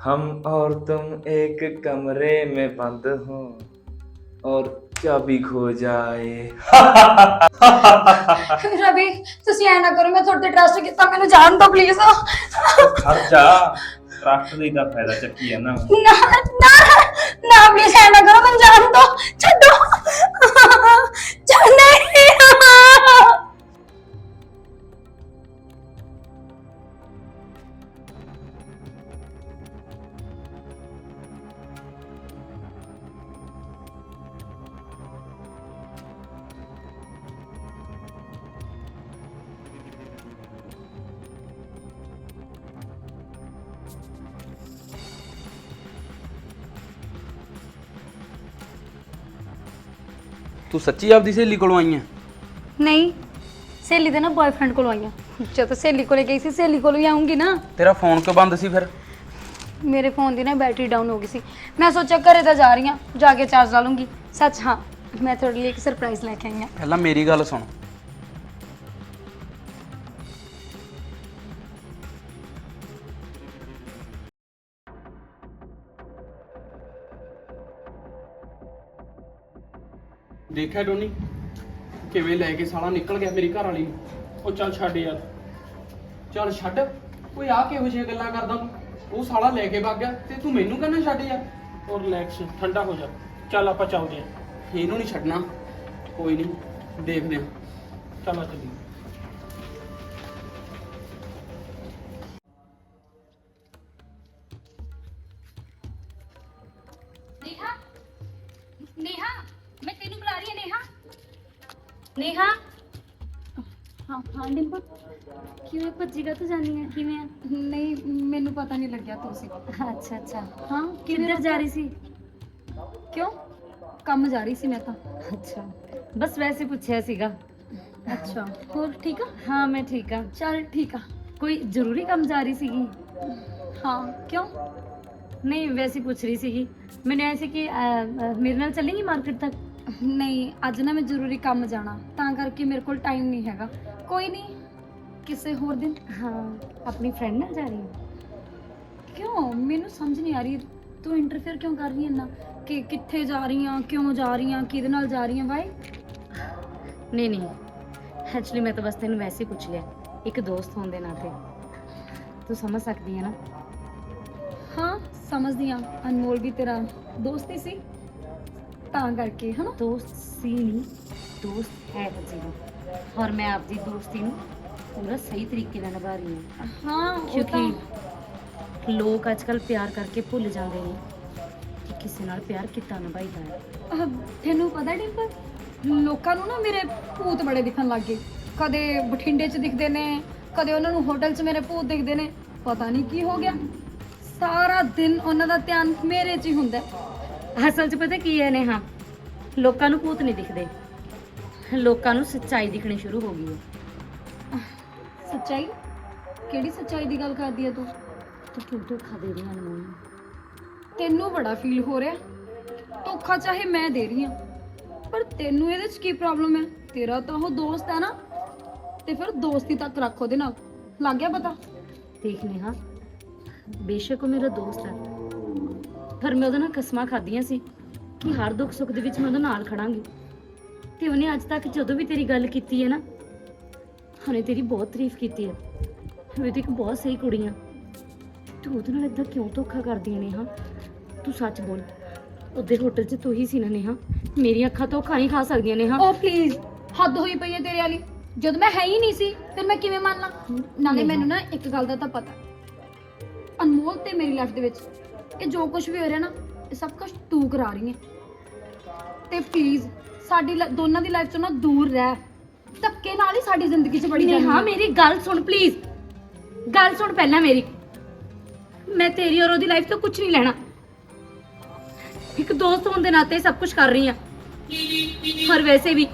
हम और तुम एक कमरे में बंद हो और चाबी खो जाए ਰਵੀ ਤੁਸੀਂ ਐ ਨਾ ਕਰੋ ਮੈਂ ਤੁਹਾਡੇ ਤੇ ਟਰਸਟ ਕੀਤਾ ਮੈਨੂੰ ਜਾਣ ਦਿਓ ਪਲੀਜ਼ ਖਰਚਾ ਟਰੱਕ ਦੀ ਦਾ ਫਾਇਦਾ ਚੱਕੀ ਹੈ ਨਾ ਨਾ ਨਾ ਨਾ ਪਲੀਜ਼ ਐ ਨਾ ਕਰੋ ਮੈਨੂੰ ਜਾਣ ਦਿਓ ਤੂੰ ਸੱਚੀ ਆਪਦੀ ਸਹੇਲੀ ਕੋਲੋਂ ਆਈ ਆ? ਨਹੀਂ ਸਹੇਲੀ ਦੇ ਨਾ ਬॉयਫ੍ਰੈਂਡ ਕੋਲ ਆਈਆਂ ਜਦੋਂ ਸਹੇਲੀ ਕੋਲੇ ਗਈ ਸੀ ਸਹੇਲੀ ਕੋਲ ਹੀ ਆਉਂਗੀ ਨਾ। ਤੇਰਾ ਫੋਨ ਕਿਉਂ ਬੰਦ ਸੀ ਫਿਰ? ਮੇਰੇ ਫੋਨ ਦੀ ਨਾ ਬੈਟਰੀ ਡਾਊਨ ਹੋ ਗਈ ਸੀ। ਮੈਂ ਸੋਚਿਆ ਘਰੇ ਤਾਂ ਜਾ ਰਹੀ ਹਾਂ ਜਾ ਕੇ ਚਾਰਜ ਲਾ ਲੂੰਗੀ। ਸੱਚ ਹਾਂ ਮੈਂ ਤੁਹਾਡੇ ਲਈ ਇੱਕ ਸਰਪ੍ਰਾਈਜ਼ ਲੈ ਕੇ ਆਈ ਹਾਂ ਪਹਿਲਾਂ ਮੇਰੀ ਗੱਲ ਸੁਣ। ਦੇਖਿਆ ਟੋਨੀ ਕਿਵੇਂ ਲੈ ਕੇ ਸਾਲਾ ਨਿਕਲ ਗਿਆ ਮੇਰੀ ਘਰ ਵਾਲੀ? ਨੂੰ ਉਹ ਚੱਲ ਛੱਡ ਯਾਰ। ਚੱਲ ਛੱਡ। ਓਏ ਆ ਕਿਹੋ ਜਿਹੀਆਂ ਗੱਲਾਂ ਕਰਦਾ ਤੂੰ? ਉਹ ਸਾਲਾ ਲੈ ਕੇ ਵਗ ਗਿਆ ਤੇ ਤੂੰ ਮੈਨੂੰ ਕਹਿੰਦਾ ਛੱਡ ਯਾਰ। ਔਰ ਰਿਲੈਕਸ ਠੰਡਾ ਹੋ ਜਾ। ਚੱਲ ਆਪਾਂ ਚੱਲਦੇ ਆਂ ਇਹਨੂੰ ਨਹੀਂ ਛੱਡਣਾ। ਕੋਈ ਨਹੀਂ ਦੇਖਦੇ ਆਂ ਚੱਲ ਆ ਚੱਲੀਏ ਨੇਹਾ ਹਾਂ ਹਾਂ ਡਿੰਪਲ ਕਿਵੇਂ ਭੱਜੀ ਗਾ ਤੂੰ ਜਾਨੀ ਹੈ ਕਿਵੇਂ ਆ ਨਹੀਂ ਮੈਨੂੰ ਪਤਾ ਨਹੀਂ ਲੱਗਿਆ ਤੁਸੀਂ ਅੱਛਾ ਅੱਛਾ ਹਾਂ ਕਿੱਧਰ ਜਾ ਰਹੀ ਸੀ ਕਿਉਂ ਕੰਮ ਜਾ ਰਹੀ ਸੀ ਮੈਂ ਤਾਂ ਅੱਛਾ ਬਸ ਵੈਸੇ ਪੁੱਛਿਆ ਸੀਗਾ ਅੱਛਾ ਹੋਰ ਠੀਕ ਆ ਹਾਂ ਮੈਂ ਠੀਕ ਆ ਚੱਲ ਠੀਕ ਆ ਕੋਈ ਜ਼ਰੂਰੀ ਕੰਮ ਜਾ ਰਹੀ ਸੀਗੀ ਹਾਂ ਕਿਉਂ ਨਹੀਂ ਵੈਸੇ ਹੀ ਪੁੱਛ ਰਹੀ ਸੀਗੀ ਮੈਨੂੰ ਐ ਸੀ ਕਿ ਅਹ, ਅਹ, ਮੇਰੇ ਨਾਲ ਚੱਲੇਂਗੀ ਮਾਰਕੀਟ ਤੱਕ ਨਹੀਂ ਅੱਜ ਨਾ ਮੈਂ ਜ਼ਰੂਰੀ ਕੰਮ ਜਾਣਾ ਤਾਂ ਕਰਕੇ ਮੇਰੇ ਕੋਲ ਟਾਈਮ ਨਹੀਂ ਹੈਗਾ। ਕੋਈ ਨਹੀਂ ਕਿਸੇ ਹੋਰ ਦਿਨ। ਹਾਂ ਆਪਣੀ ਫਰੈਂਡ ਨਾਲ ਜਾ ਰਹੀ ਹਾਂ। ਕਿਉਂ? ਮੈਨੂੰ ਸਮਝ ਨਹੀਂ ਆ ਰਹੀ ਤੂੰ ਇੰਟਰਫੇਅਰ ਕਿਉਂ ਕਰ ਰਹੀ ਹੈ ਨਾ ਕਿ ਕਿੱਥੇ ਜਾ ਰਹੀ ਆ ਕਿਉਂ ਜਾ ਰਹੀ ਆ ਕਿਹਦੇ ਨਾਲ ਜਾ ਰਹੀ ਆ ਬਾਈ ਨਹੀਂ ਨਹੀਂ। ਐਕਚੁਅਲੀ ਮੈਂ ਤਾਂ ਬਸ ਤੈਨੂੰ ਵੈਸੇ ਹੀ ਪੁੱਛ ਲਿਆ। ਇੱਕ ਦੋਸਤ ਹੋਣ ਦੇ ਨਾਤੇ। ਤੂੰ ਸਮਝ ਸਕਦੀ ਹੈ ਨਾ? ਹਾਂ ਸਮਝਦੀ ਆ ਅਨਮੋਲ ਵੀ ਤੇਰਾ ਦੋਸਤ ਹੀ ਸੀ। ਤਾਂ ਕਰਕੇ ਹਨਾ? ਦੋਸਤ ਸੀ ਨਹੀਂ ਦੋਸਤ ਹੈ ਜੀ ਔਰ ਮੈਂ ਆਪਦੀ ਦੋਸਤੀ ਨੂੰ ਪੂਰਾ ਸਹੀ ਤਰੀਕੇ ਨਾਲ ਨਿਭਾ ਰਹੀ ਹਾਂ। ਹਾਂ ਉਹ ਤਾਂ ਕਿਉਂਕਿ ਲੋਕ ਅੱਜਕੱਲ ਪਿਆਰ ਕਰਕੇ ਭੁੱਲ ਜਾਂਦੇ ਨੇ ਕਿ ਕਿਸੇ ਨਾਲ ਪਿਆਰ ਕਿੱਦਾਂ ਨਿਭਾਈਦਾ ਹੈ। ਅਹ, ਤੈਨੂੰ ਪਤਾ ਡਿੰਪਲ ਲੋਕਾਂ ਨੂੰ ਨਾ ਮੇਰੇ ਭੂਤ ਬੜੇ ਦਿਖਣ ਲੱਗ ਗਏ। ਕਦੇ ਬਠਿੰਡੇ 'ਚ ਦਿਖਦੇ ਨੇ ਕਦੇ ਉਹਨਾਂ ਨੂੰ ਹੋਟਲ 'ਚ ਮੇਰੇ ਭੂਤ ਦਿਖਦੇ ਨੇ। ਪਤਾ ਨਹੀਂ ਕੀ ਹੋ ਗਿਆ। ਸਾਰਾ ਦਿਨ ਉਹਨਾਂ ਦਾ ਧਿਆਨ ਮੇਰੇ 'ਚ ਹੀ ਹੁੰਦਾ ਹੈ। ਅਸਲ 'ਚ ਪਤਾ ਕੀ ਹੈ ਨੇਹਾ? ਲੋਕਾਂ ਨੂੰ ਭੂਤ ਨਹੀਂ ਦਿਖਦੇ। ਲੋਕਾਂ ਨੂੰ ਸੱਚਾਈ ਦਿਖਣੀ ਸ਼ੁਰੂ ਹੋ ਗਈ ਹੈ। ਸੱਚਾਈ? ਕਿਹੜੀ ਸੱਚਾਈ ਦੀ ਗੱਲ ਕਰਦੀ ਹੈ ਤੂੰ? ਤੂੰ ਕਿਉਂ ਧੋਖਾ ਦੇ ਰਹੀ ਹੈ ਅਨਮੋਲ ਤੈਨੂੰ ਬੜਾ ਫੀਲ ਹੋ ਰਿਹਾ। ਧੋਖਾ ਚਾਹੇ ਮੈਂ ਦੇ ਰਹੀ ਹਾਂ। ਪਰ ਤੈਨੂੰ ਇਹਦੇ 'ਚ ਕੀ ਪ੍ਰੋਬਲਮ ਹੈ? ਤੇਰਾ ਤਾਂ ਉਹ ਦੋਸਤ ਹੈ ਨਾ। ਤੇ ਫਿਰ ਦੋਸਤੀ ਤੱਕ ਰੱਖ ਉਹਦੇ ਨਾਲ। ਲੱਗ ਗਿਆ ਪਤਾ? ਦੇਖ ਨੇਹਾ ਬੇਸ਼ੱਕ ਉਹ ਮੇਰਾ ਦੋਸਤ ਹੈ। ਪਰ ਮੈਂ ਉਹਦੇ ਨਾਲ ਕਸਮਾਂ ਖਾਧੀਆਂ ਸੀ ਕਿ ਹਰ ਦੁੱਖ ਸੁੱਖ ਦੇ ਵਿੱਚ ਮੈਂ ਉਹਦੇ ਨਾਲ ਖੜਾਂਗੀ। ਤੇ ਉਹਨੇ ਅੱਜ ਤੱਕ ਜਦੋਂ ਵੀ ਤੇਰੀ ਗੱਲ ਕੀਤੀ ਹੈ ਨਾ ਉਹਨੇ ਤੇਰੀ ਬਹੁਤ ਤਾਰੀਫ ਕੀਤੀ ਹੈ। ਵੀ ਤੂੰ ਇੱਕ ਬਹੁਤ ਸਹੀ ਕੁੜੀ ਆ ਤੂੰ ਉਹਦੇ ਨਾਲ ਇਦਾਂ ਕਿਉਂ ਧੋਖਾ ਕਰਦੀ ਹੈ? ਨੇਹਾ ਤੂੰ ਸੱਚ ਬੋਲ। ਉਹਦੇ ਹੋਟਲ 'ਚ ਤੂੰ ਹੀ ਸੀ ਨਾ ਨੇਹਾ। ਮੇਰੀਆਂ ਅੱਖਾਂ ਧੋਖਾ ਨਹੀਂ ਖਾ ਸਕਦੀਆਂ ਨੇਹਾ ਓ ਪਲੀਜ਼ ਹੱਦ ਹੋਈ ਪਈ ਹੈ ਤੇਰੇ ਵਾਲੀ। ਜਦ ਮੈਂ ਹੈ ਹੀ ਨਹੀਂ ਸੀ ਫਿਰ ਮੈਂ ਕਿਵੇਂ ਮੰਨ ਲਾਂ? ਨਾਲੇ। ਮੈਨੂੰ ਨਾ ਇੱਕ ਗੱਲ ਦਾ ਤਾਂ ਪਤਾ। ਅਨਮੋਲ ਤੇ ਮੇਰੀ ਲਾਈਫ ਦੇ ਵਿੱਚ ਇਹ ਜੋ ਕੁਝ ਵੀ ਹੋ ਰਿਹਾ ਨਾ ਇਹ ਸਭ ਕੁਝ ਤੂੰ ਕਰਾ ਰਹੀ ਹੈ। ਤੇ ਪਲੀਜ਼ ਸਾਡੀ ਲ- ਦੋਨਾਂ ਦੀ ਲਾਈਫ ਚੋਂ ਨਾ ਦੂਰ ਰਹਿ। ਧੱਕੇ ਨਾਲ ਹੀ ਸਾਡੀ ਜ਼ਿੰਦਗੀ 'ਚ ਬੜੀ ਜਾਂਦੀ ਨੇਹਾ ਹੈ। ਮੇਰੀ ਗੱਲ ਸੁਣ ਪਲੀਜ਼ ਗੱਲ ਸੁਣ ਪਹਿਲਾਂ ਮੇਰੀ। ਮੈਂ ਤੇਰੀ ਔਰ ਉਹਦੀ ਲਾਈਫ ਤੋਂ ਕੁਝ ਨਹੀਂ ਲੈਣਾ। ਇੱਕ ਦੋਸਤ ਹੋਣ ਦੇ ਨਾਤੇ ਸਭ ਕੁਝ ਕਰ ਰਹੀ ਆ ਪਰ ਵੈਸੇ ਵੀ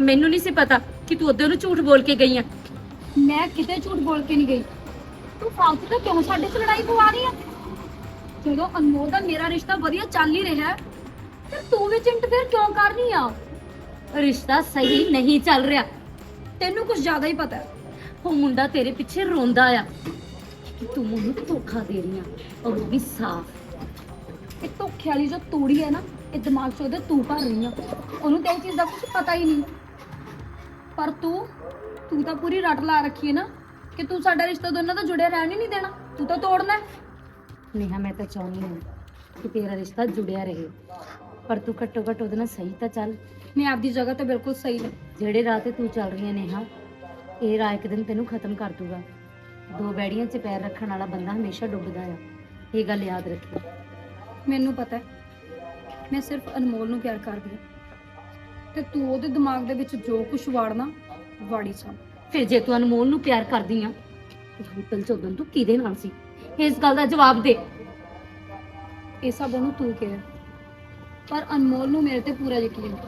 ਮੈਨੂੰ ਨਹੀਂ ਸੀ ਪਤਾ ਕਿ ਤੂੰ ਉਹਦੇ ਨੂੰ ਝੂਠ ਬੋਲ ਕੇ ਗਈ ਆ। ਮੈਂ ਕਿਤੇ ਝੂਠ ਬੋਲ ਕੇ ਨਹੀਂ ਗਈ। ਤੂੰ ਫਾਲਤੂ ਤਾਂ ਕਿਉਂ ਸਾਡੇ 'ਚ ਲੜਾਈ ਪਵਾ ਰਹੀ ਆ? ਜਦੋਂ ਅਨਮੋਲ ਦਾ ਮੇਰਾ ਰਿਸ਼ਤਾ ਵਧੀਆ ਚੱਲ ਹੀ ਰਿਹਾ ਹੈ, ਤੇ ਤੂੰ ਵਿੱਚ ਇੰਟਰਫੇਅਰ ਕਿਉਂ ਕਰ ਆ? ਰਿਸ਼ਤਾ ਸਹੀ ਨਹੀਂ ਚੱਲ ਰਿਹਾ। ਤੈਨੂੰ ਕੁਝ ਜ਼ਿਆਦਾ ਹੀ ਪਤਾ ਹੈ। ਉਹ ਮੁੰਡਾ ਤੇਰੇ ਪਿੱਛੇ ਰੋਂਦਾ ਆ ਕਿ ਤੂੰ ਮੈਨੂੰ ਧੋਖਾ ਦੇ ਰਹੀ ਆ ਉਹ ਵੀ ਸਾਫ਼। ਇਹ ਧੋਖੇ ਵਾਲੀ ਜੋ ਤੂੜੀ ਹੈ ਨਾ ਇਹ ਦਿਮਾਗ 'ਚ ਉਹਦੇ ਤੂੰ ਭਰ ਰਹੀ ਆ। ਉਹਨੂੰ ਤੇ ਇਹ ਚੀਜ਼ ਦਾ ਕੁਝ ਪਤਾ ਹੀ ਨਹੀਂ। ਪਰ ਤੂੰ ਤੂੰ ਤਾਂ ਪੂਰੀ ਰੱਟ ਲਾ ਰੱਖੀ ਹੈ ਨਾ ਕਿ ਤੂੰ ਸਾਡਾ ਰਿਸ਼ਤਾ ਦੋਨਾਂ ਦਾ ਜੁੜਿਆ ਰਹਿਣ ਹੀ ਨਹੀਂ ਦੇਣਾ। ਤੂੰ ਤਾਂ ਤੋੜਨਾ ਹੈ। ਨੇਹਾ ਮੈਂ ਤਾਂ ਚਾਹੁੰਦੀ ਹਾਂ ਕਿ ਤੇਰਾ ਰਿਸ਼ਤਾ ਜੁੜਿਆ ਰਹੇ। ਪਰ ਤੂੰ ਘੱਟੋ ਘੱਟ ਉਹਦੇ ਨਾਲ ਸਹੀ ਤਾਂ ਚੱਲ। ਮੈਂ ਆਪਦੀ ਜਗ੍ਹਾ ਤੇ ਬਿਲਕੁਲ ਸਹੀ ਹਾਂ ਜਿਹੜੇ ਰਾਹ ਤੇ ਤੂੰ ਚੱਲ ਰਹੀ ਹੈ ਨੇਹਾ ਇਹ ਰਾਹ ਇੱਕ ਦਿਨ ਤੈਨੂੰ ਖਤਮ ਕਰ ਦੂਗਾ। ਦੋ ਬੈੜੀਆਂ 'ਚ ਪੈਰ ਰੱਖਣ ਵਾਲਾ ਬੰਦਾ ਹਮੇਸ਼ਾ ਡੁੱਬਦਾ ਆ। ਇਹ ਗੱਲ ਯਾਦ ਰੱਖੀ। ਮੈਨੂੰ ਪਤਾ ਹੈ। ਮੈਂ ਸਿਰਫ ਅਨਮੋਲ ਨੂੰ ਪਿਆਰ ਕਰਦੀ ਹਾਂ। ਤੇ ਤੂੰ ਉਹਦੇ ਦਿਮਾਗ ਦੇ ਵਿੱਚ ਜੋ ਕੁਝ ਵਾੜਨਾ ਵਾੜੀ ਚੱਲ ਫਿਰ ਜੇ ਤੂੰ ਅਨਮੋਲ ਨੂੰ ਪਿਆਰ ਕਰਦੀ ਆ ਤੇ ਹੋਟਲ 'ਚ ਉਦੋਂ ਤੂੰ ਕਿਹਦੇ ਨਾਲ ਸੀ? ਇਸ ਗੱਲ ਦਾ ਜਵਾਬ ਦੇ। ਇਹ ਸਭ ਉਹਨੂੰ ਤੂੰ ਕਿਹਾ। ਪਰ ਅਨਮੋਲ ਨੂੰ ਮੇਰੇ ਤੇ ਪੂਰਾ ਯਕੀਨ ਹੈ।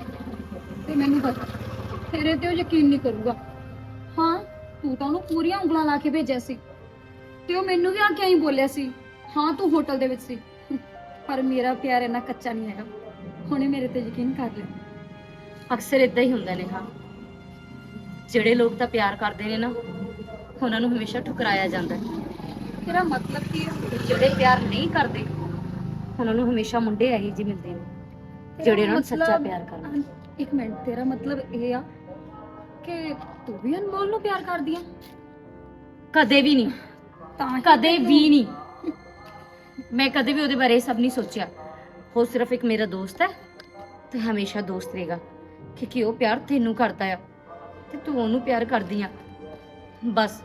ਤੇ ਮੈਨੂੰ ਪਤਾ, ਤੇਰੇ ਤੇ ਉਹ ਯਕੀਨ ਨਹੀਂ ਕਰੂਗਾ। ਹਾਂ, ਤੂੰ ਤਾਂ ਉਹਨੂੰ ਪੂਰੀਆਂ ਉਂਗਲਾਂ ਲਾ ਕੇ ਭੇਜਿਆ ਸੀ। ਤੇ ਉਹ ਮੈਨੂੰ ਵੀ ਆ ਕੇ ਹੀ ਬੋਲਿਆ ਸੀ, ਹਾਂ, ਤੂੰ ਹੋਟਲ ਦੇ ਵਿੱਚ ਸੀ। ਪਰ ਮੇਰਾ ਪਿਆਰ ਇੰਨਾ ਕੱਚਾ ਨਹੀਂ ਹੈਗਾ। ਹੁਣੇ ਮੇਰੇ ਤੇ ਯਕੀਨ ਕਰ ਲਿਆ ਅਕਸਰ ਇਦਾਂ ਹੀ ਹੁੰਦਾ ਨੇਹਾ। ਜਿਹੜੇ ਲੋਕ ਤਾਂ ਪਿਆਰ ਕਰਦੇ ਨੇ ਨਾ, ਉਹਨਾਂ ਨੂੰ ਹਮੇਸ਼ਾ ਠੁਕਰਾਇਆ ਜਾਂਦਾ ਹੈ। ਤੇਰਾ ਮਤਲਬ ਕੀ ਹੈ ਜਿਹੜੇ ਪਿਆਰ ਨਹੀਂ ਕਰਦੇ ਉਹਨਾਂ ਨੂੰ ਹਮੇਸ਼ਾ ਮੁੰਡੇ ਇਹੀ ਜਿਹੇ ਮਿਲਦੇ ਨੇ ਜਿਹੜੇ ਉਹਨਾਂ ਨੂੰ ਸੱਚਾ ਪਿਆਰ ਕਰਦੇ ਇੱਕ ਮਿੰਟ ਤੇਰਾ ਮਤਲਬ ਇਹ ਆ ਕਿ ਤੂੰ ਵੀ ਅਨਮੋਲ ਨੂੰ ਪਿਆਰ ਕਰਦੀ ਆ? ਕਦੇ ਵੀ ਨਹੀਂ ਤਾਂ ਹੀ ਕਦੇ ਤੈਨੂੰ- ਵੀ ਨਹੀਂ। ਮੈਂ ਕਦੇ ਵੀ ਉਹਦੇ ਬਾਰੇ ਇਹ ਸਭ ਨਹੀਂ ਸੋਚਿਆ। ਉਹ ਸਿਰਫ ਇੱਕ ਮੇਰਾ ਦੋਸਤ ਹੈ ਤੇ ਹਮੇਸ਼ਾ ਦੋਸਤ ਰਹੇਗਾ ਕਿਉਂਕਿ ਉਹ ਪਿਆਰ ਤੈਨੂੰ ਕਰਦਾ ਆ ਤੇ ਤੂੰ ਉਹਨੂੰ ਪਿਆਰ ਕਰਦੀ ਆ। ਬਸ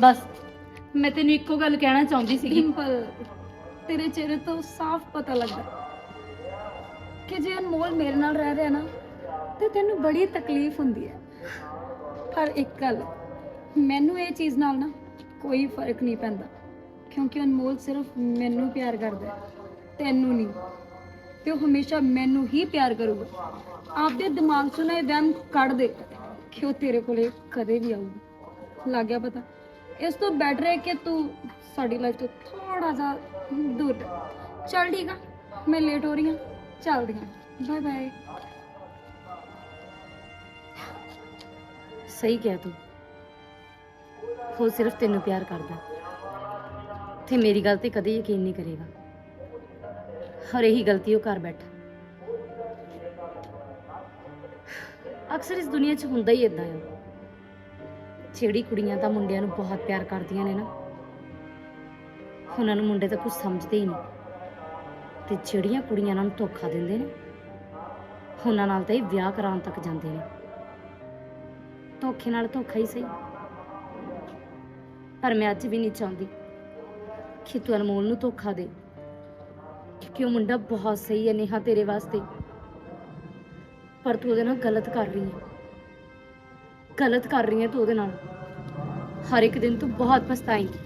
ਬਸ। ਮੈਂ ਤੈਨੂੰ ਇੱਕੋ ਗੱਲ ਕਹਿਣਾ ਚਾਹੁੰਦੀ ਸੀਗੀ। ਡਿੰਪਲ, ਤੇਰੇ ਚਿਹਰੇ ਤੋਂ ਸਾਫ਼ ਪਤਾ ਲੱਗਦਾ ਕਿ ਜੇ ਅਨਮੋਲ ਮੇਰੇ ਨਾਲ ਰਹਿ ਰਿਹਾ ਨਾ, ਤੇ ਤੈਨੂੰ ਬੜੀ ਤਕਲੀਫ ਹੁੰਦੀ ਹੈ। ਪਰ ਇੱਕ ਗੱਲ, ਮੈਨੂੰ ਇਹ ਚੀਜ਼ ਨਾਲ ਨਾ ਕੋਈ ਫ਼ਰਕ ਨਹੀਂ ਪੈਂਦਾ, ਕਿਉਂਕਿ ਅਨਮੋਲ ਸਿਰਫ ਮੈਨੂੰ ਪਿਆਰ ਕਰਦਾ ਹੈ, ਤੈਨੂੰ ਨਹੀਂ। ਤੇ ਉਹ ਹਮੇਸ਼ਾ ਮੈਨੂੰ ਹੀ ਪਿਆਰ ਕਰੂਗਾ। ਆਪਦੇ ਦਿਮਾਗ 'ਚੋਂ ਨਾ ਇਹ ਵਹਿਮ ਕੱਢ ਦੇ ਕਿ ਉਹ ਤੇਰੇ ਕੋਲੇ ਕਦੇ ਵੀ ਆਊਗਾ। ਲੱਗ ਗਿਆ ਪਤਾ? ਇਸ ਤੋਂ ਬੈਟਰ ਹੈ ਕਿ ਤੂੰ ਸਾਡੀ ਲਾਈਫ ਤੋਂ ਥੋੜਾ ਜਿਹਾ ਦੂਰ ਰਹਿ। ਚੱਲ ਠੀਕ ਆ, ਮੈਂ ਲੇਟ ਹੋ ਰਹੀ ਹਾਂ, ਚੱਲਦੀ ਹਾਂ। ਬਾਏ ਬਾਏ ਸਹੀ ਕਿਹਾ ਤੂੰ। ਉਹ ਸਿਰਫ ਤੈਨੂੰ ਪਿਆਰ ਕਰਦਾ। ਤੇ ਮੇਰੀ ਗੱਲ ਤੇ ਕਦੇ ਯਕੀਨ ਨਹੀਂ ਕਰੇਗਾ। ਔਰ ਇਹੀ ਗਲਤੀ ਉਹ ਕਰ ਬੈਠਾ। ਅਕਸਰ ਇਸ ਦੁਨੀਆ 'ਚ ਹੁੰਦਾ ਹੀ ਇਦਾਂ ਆ। ਜਿਹੜੀ ਕੁੜੀਆਂ ਤਾਂ ਮੁੰਡਿਆਂ ਨੂੰ ਬਹੁਤ ਪਿਆਰ ਕਰਦੀਆਂ ਨੇ ਨਾ। ਉਹਨਾਂ ਨੂੰ ਮੁੰਡੇ ਤਾਂ ਕੁਝ ਸਮਝਦੇ ਹੀ ਨਹੀਂ। ਤੇ ਜਿਹੜੀਆਂ ਕੁੜੀਆਂ ਉਹਨਾਂ ਨੂੰ ਧੋਖਾ ਦਿੰਦੇ ਨੇ। ਉਹਨਾਂ ਨਾਲ ਤਾਂ ਇਹ ਵਿਆਹ ਕਰਾਉਣ ਤੱਕ ਜਾਂਦੇ ਨੇ। ਧੋਖੇ ਨਾਲ ਧੋਖਾ ਹੀ ਸਹੀ। ਪਰ ਮੈਂ ਅੱਜ ਵੀ ਨਹੀਂ ਚਾਹੁੰਦੀ ਕਿ ਤੂੰ ਅਨਮੋਲ ਨੂੰ ਧੋਖਾ ਦੇ। ਕਿਉਂਕਿ ਉਹ ਮੁੰਡਾ ਬਹੁਤ ਸਹੀ ਹੈ ਨੇਹਾ ਤੇਰੇ ਵਾਸਤੇ। ਪਰ ਤੂੰ ਉਹਦੇ ਨਾਲ ਗਲਤ ਕਰ ਰਹੀ ਹੈ। ਗਲਤ ਕਰ ਰਹੀ ਹੈ ਤੂੰ ਉਹਦੇ ਨਾਲ। ਹਰ ਇੱਕ ਦਿਨ ਤੂੰ ਬਹੁਤ ਪਛਤਾਏਂਗੀ।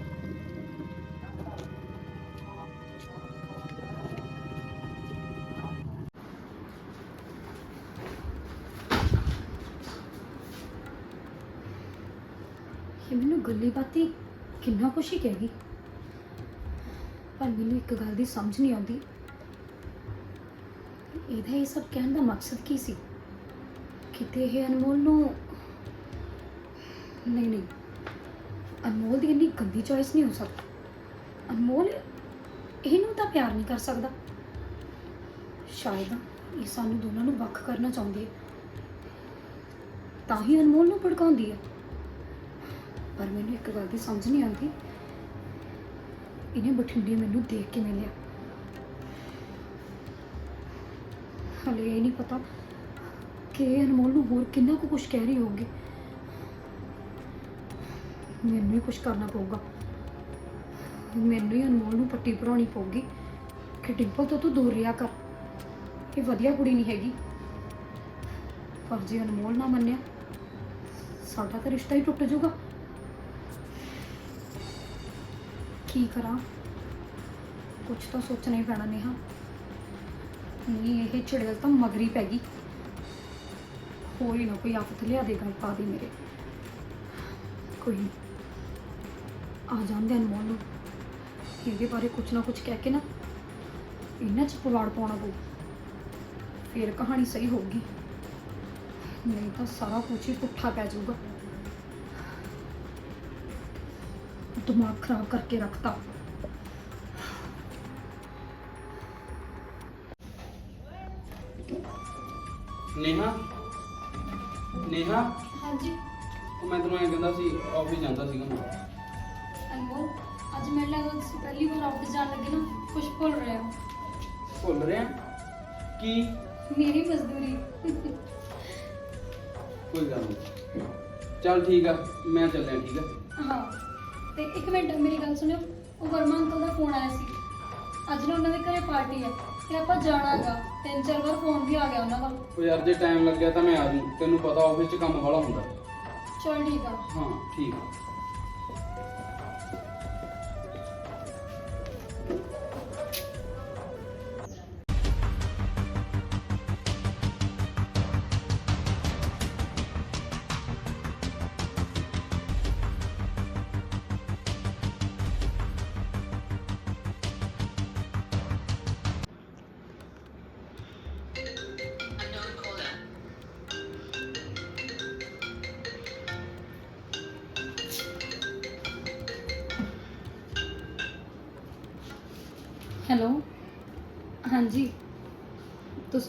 ਇਹ ਮੈਨੂੰ ਗੱਲੀ ਬਾਤੀ ਕਿੰਨਾ ਕੁਛ ਹੀ ਕਹਿ ਗਈ। ਪਰ ਮੈਨੂੰ ਇੱਕ ਗੱਲ ਦੀ ਸਮਝ ਨਹੀਂ ਆਉਂਦੀ। ਇਹਦਾ ਇਹ ਸਭ ਕਹਿਣ ਦਾ ਮਕਸਦ ਕੀ ਸੀ? ਕਿਤੇ ਇਹ ਅਨਮੋਲ ਨੂੰ ਨਹੀਂ ਨਹੀਂ। ਅਨਮੋਲ ਦੀ ਇੰਨੀ ਗੰਦੀ ਚੋਇਸ ਨਹੀਂ ਹੋ ਸਕਦੀ। ਅਨਮੋਲ ਇਹਨੂੰ ਤਾਂ ਪਿਆਰ ਨਹੀਂ ਕਰ ਸਕਦਾ। ਸ਼ਾਇਦ ਇਹ ਸਾਨੂੰ ਦੋਨਾਂ ਨੂੰ ਵੱਖ ਕਰਨਾ ਚਾਹੁੰਦੀ ਹੈ। ਤਾਂ ਹੀ ਅਨਮੋਲ ਨੂੰ ਭੜਕਾਉਂਦੀ ਹੈ। ਪਰ ਮੈਨੂੰ ਇੱਕ ਗੱਲ ਦੀ ਸਮਝ ਨਹੀਂ ਆਉਂਦੀ। ਇਹਨੇ ਬਠਿੰਡੇ ਮੈਨੂੰ ਦੇਖ ਕੇ ਮਿਲਿਆ। ਹਲੇ ਇਹ ਨਹੀਂ ਪਤਾ ਕਿ ਅਨਮੋਲ ਨੂੰ ਹੋਰ ਕਿੰਨਾ ਕੁ ਕੁਝ ਕਹਿ ਰਹੀ ਹੋਊਗੀ। ਮੈਨੂੰ ਹੀ ਕੁਝ ਕਰਨਾ ਪਊਗਾ। ਮੈਨੂੰ ਹੀ ਅਨਮੋਲ ਨੂੰ ਪੱਟੀ ਭਰਾਉਣੀ ਪਊਗੀ। ਕਿ ਡਿੰਪਲ ਤੋਂ ਤੂੰ ਦੂਰ ਰਿਹਾ ਕਰ। ਇਹ ਵਧੀਆ ਕੁੜੀ ਨਹੀਂ ਹੈਗੀ। ਪਰ ਜੇ ਅਨਮੋਲ ਨਾ ਮੰਨਿਆ, ਸਾਡਾ ਤਾਂ ਰਿਸ਼ਤਾ ਹੀ ਟੁੱਟ ਜਾਊਗਾ। ਕੀ ਕਰਾਂ? ਕੁਝ ਤਾਂ ਸੋਚਣਾ ਹੀ ਪੈਣਾ ਨੇਹਾ। ਨਹੀਂ ਇਹ ਚੜੇਲ ਤਾਂ ਮਗਰੀ ਪੈ ਗਈ। ਕੋਈ ਨਾ ਕੋਈ ਆਫਤ ਲਿਆ ਦੇ ਗੱਲ ਪਾ ਦੀ ਮੇਰੇ। ਕੋਈ ਨਹੀਂ ਆ ਜਾਂਦੇ ਅਨਮੋਲ ਨੂੰ ਇਹਦੇ ਬਾਰੇ ਕੁਝ ਨਾ ਕੁਝ ਕਹਿ ਕੇ ਨਾ ਇਹਨਾਂ ਚ ਪਵਾੜ ਪਾਉਣਾ ਪਊ। ਫਿਰ ਕਹਾਣੀ ਸਹੀ ਹੋਊਗੀ। ਨਹੀਂ ਤਾਂ ਸਾਰਾ ਕੁਝ ਹੀ ਪੁੱਠਾ ਪੈ ਜਾਊਗਾ। ਦਿਮਾਗ ਖਰਾਬ ਕਰਕੇ ਰੱਖਤਾ। ਨੇਹਾ ਨੇਹਾ। ਹਾਂਜੀ। ਉਹ ਮੈਂ ਤੈਨੂੰ ਐਂ ਕਹਿੰਦਾ ਸੀ ਆਫਿਸ ਜਾਂਦਾ ਸੀਗਾ ਮੈਂ। ਅਨਮੋਲ ਅੱਜ ਮੈਨੂੰ ਲੱਗਦਾ ਤੁਸੀਂ ਪਹਿਲੀ ਵਾਰ ਆਫਿਸ ਜਾਣ ਲੱਗੇ ਨਾ ਕੁਝ ਭੁੱਲ ਰਹੇ ਹੋ। ਭੁੱਲ ਰਿਹਾ ਕੀ? ਮੇਰੀ ਮਜ਼ਦੂਰੀ। ਕੋਈ ਗੱਲ ਨਹੀਂ। ਚੱਲ ਠੀਕ ਆ ਮੈਂ ਚੱਲਿਆ ਠੀਕ ਆ? ਹਾਂ। ਤੇ ਇੱਕ ਮਿੰਟ ਮੇਰੀ ਗੱਲ ਸੁਣਿਓ। ਉਹ ਵਰਮਾ ਅੰਕਲ ਦਾ ਫੋਨ ਆਇਆ ਸੀ। ਅੱਜ ਨਾ ਉਹਨਾਂ ਦੇ ਘਰੇ ਪਾਰਟੀ ਹੈ। ਤੇ ਆਪਾਂ ਜਾਣਾਗਾ। ਤਿੰਨ ਚਾਰ ਵਾਰ ਫੋਨ ਵੀ ਆ ਗਿਆ ਉਹਨਾਂ ਦਾ ਉਹ ਯਾਰ ਜੇ ਟਾਈਮ ਲੱਗਿਆ ਤਾਂ ਮੈਂ ਆ ਜੂ। ਤੈਨੂੰ ਪਤਾ ਆਫਿਸ 'ਚ ਕੰਮ ਵਾਲਾ ਹੁੰਦਾ। ਚਲ ਠੀਕ ਆ। ਹਾਂ ਠੀਕ ਆ।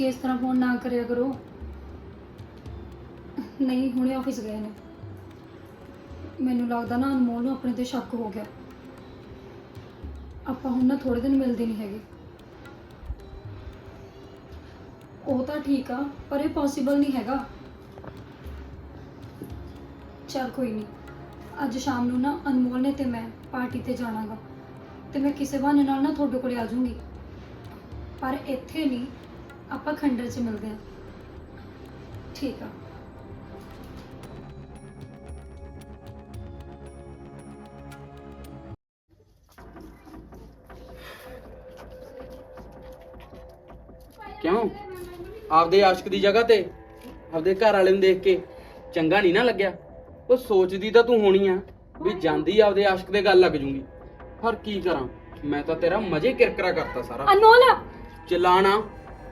ਤੁਸੀਂ ਇਸ ਤਰ੍ਹਾਂ ਫੋਨ ਨਾ ਕਰਿਆ ਕਰੋ। ਨਹੀਂ, ਹੁਣੇ ਆਫਿਸ ਗਏ ਨੇ। ਮੈਨੂੰ ਲੱਗਦਾ ਨਾ ਅਨਮੋਲ ਨੂੰ ਆਪਣੇ ਤੇ ਸ਼ੱਕ ਹੋ ਗਿਆ। ਆਪਾਂ ਹੁਣ ਨਾ ਥੋੜੇ ਦਿਨ ਮਿਲਦੇ ਨਹੀਂ ਹੈਗੇ। ਉਹ ਤਾਂ ਠੀਕ ਆ, ਪਰ ਇਹ ਪੋਸੀਬਲ ਨਹੀਂ ਹੈਗਾ। ਚਲ ਕੋਈ ਨਹੀਂ। ਅੱਜ ਸ਼ਾਮ ਨੂੰ ਨਾ ਅਨਮੋਲ ਨੇ ਤੇ ਮੈਂ ਪਾਰਟੀ ਤੇ ਜਾਣਾਗਾ ਤੇ ਮੈਂ ਕਿਸੇ ਬਹਾਨੇ ਨਾਲ ਨਾ ਤੁਹਾਡੇ ਕੋਲੇ ਆ ਜਾਊਂਗੀ। ਪਰ ਇੱਥੇ ਨਹੀਂ ਆਪਾਂ ਖੰਡਰ 'ਚ ਮਿਲਦੇ ਹਾਂ। ਠੀਕ ਆ। ਕਿਉਂ? ਆਪਦੇ ਆਸ਼ਕ ਦੀ ਜਗ੍ਹਾ ਤੇ ਆਪਦੇ ਘਰ ਵਾਲੇ ਨੂੰ ਦੇਖ ਕੇ ਚੰਗਾ ਨਹੀਂ ਨਾ ਲੱਗਿਆ। ਉਹ ਸੋਚਦੀ ਤਾਂ ਤੂੰ ਹੋਣੀ ਆ ਵੀ ਜਾਂਦੀ ਆਪਦੇ ਆਸ਼ਕ ਦੇ ਗੱਲ ਲੱਗ ਜੂਗੀ। ਪਰ ਕੀ ਕਰਾਂ? ਮੈਂ ਤਾਂ ਤੇਰਾ ਮਜ਼ੇ ਕਿਰਕਰਾ ਕਰਤਾ ਸਾਰਾ। ਅਨਮੋਲ ਚਲਾਣਾ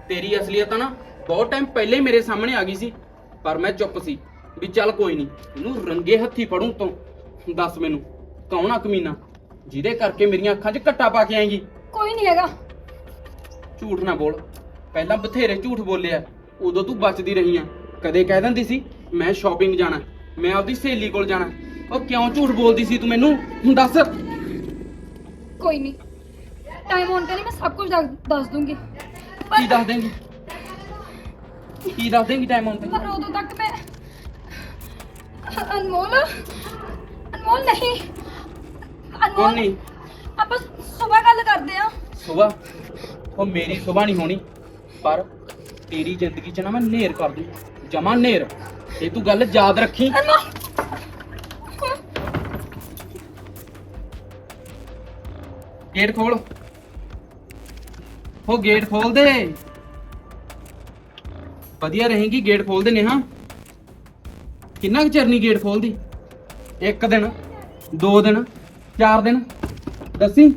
ਤੇਰੀ ਅਸਲੀਅਤ ਨਾ ਬਹੁਤ ਟਾਈਮ ਪਹਿਲੇ ਮੇਰੇ ਸਾਹਮਣੇ ਆ ਗਈ ਸੀ ਪਰ ਮੈਂ ਚੁੱਪ ਸੀ ਵੀ ਚੱਲ ਕੋਈ ਨਹੀਂ ਇਹਨੂੰ ਰੰਗੇ ਹੱਥੀ ਫੜੂੰ ਤੋਂ ਦੱਸ ਮੈਨੂੰ ਕੌਣ ਆ ਕਮੀਨਾ ਜਿਹਦੇ ਕਰਕੇ ਮੇਰੀਆਂ ਅੱਖਾਂ 'ਚ ਘੱਟਾ ਪਾ ਕੇ ਆਏਗੀ? ਕੋਈ ਨਹੀਂ ਹੈਗਾ। ਝੂਠ ਨਾ ਬੋਲ ਪਹਿਲਾਂ ਬਥੇਰੇ ਝੂਠ ਬੋਲਿਆ ਉਦੋਂ ਤੂੰ ਬਚਦੀ ਰਹੀ ਆ ਕਦੇ ਕਹਿ ਦਿੰਦੀ ਸੀ ਮੈਂ ਸ਼ਾਪਿੰਗ ਜਾਣਾ ਮੈਂ ਆਪਦੀ ਸਹੇਲੀ ਕੋਲ ਜਾਣਾ। ਉਹ ਕਿਉਂ ਝੂਠ ਬੋਲਦੀ ਸੀ ਤੂੰ ਮੈਨੂੰ? ਹੁਣ ਦੱਸ। ਕੋਈ ਨਹੀਂ ਟਾਈਮ ਆਉਣ ਤੇ ਮੈਂ ਸਭ ਕੁਝ ਦੱਸ ਦੂੰਗੀ। ਕੀ ਦੱਸ ਦੇਂਗੀ? ਕੀ ਦੱਸ ਦੇਂਗੀ ਟਾਈਮ ਆਉਣ ਤੇ? ਪਰ ਉਦੋਂ ਤੱਕ ਮੈਂ ਅਨਮੋਲ ਅਨਮੋਲ ਨਹੀਂ। ਅਨਮੋਲ ਨਹੀਂ? ਆਪਾਂ ਸਵੇਰ ਗੱਲ ਕਰਦੇ ਆ ਸੁਬਾ? ਉਹ ਮੇਰੀ ਸੁਬਾ ਨਹੀਂ ਹੋਣੀ। ਪਰ ਤੇਰੀ ਜ਼ਿੰਦਗੀ 'ਚ ਨਾ ਮੈਂ ਨੇਰ ਕਰ ਦੂੰ। ਜਮਾ ਨੇਰ। ਇਹ ਤੂੰ ਗੱਲ ਯਾਦ ਰੱਖੀ। ਅਨਮੋਲ। ਗੇਟ ਖੋਲ ਉਹ ਗੇਟ ਖੋਲ ਦੇ। ਵਧੀਆ ਰਹੇਗੀ ਗੇਟ ਖੋਲ ਦੇ ਨੇਹਾ। ਕਿੰਨਾ ਕੁ ਚਿਰ ਨਹੀਂ ਗੇਟ ਖੋਲਦੀ? ਇੱਕ ਦਿਨ, ਦੋ ਦਿਨ, ਚਾਰ ਦਿਨ। ਦੱਸੀ?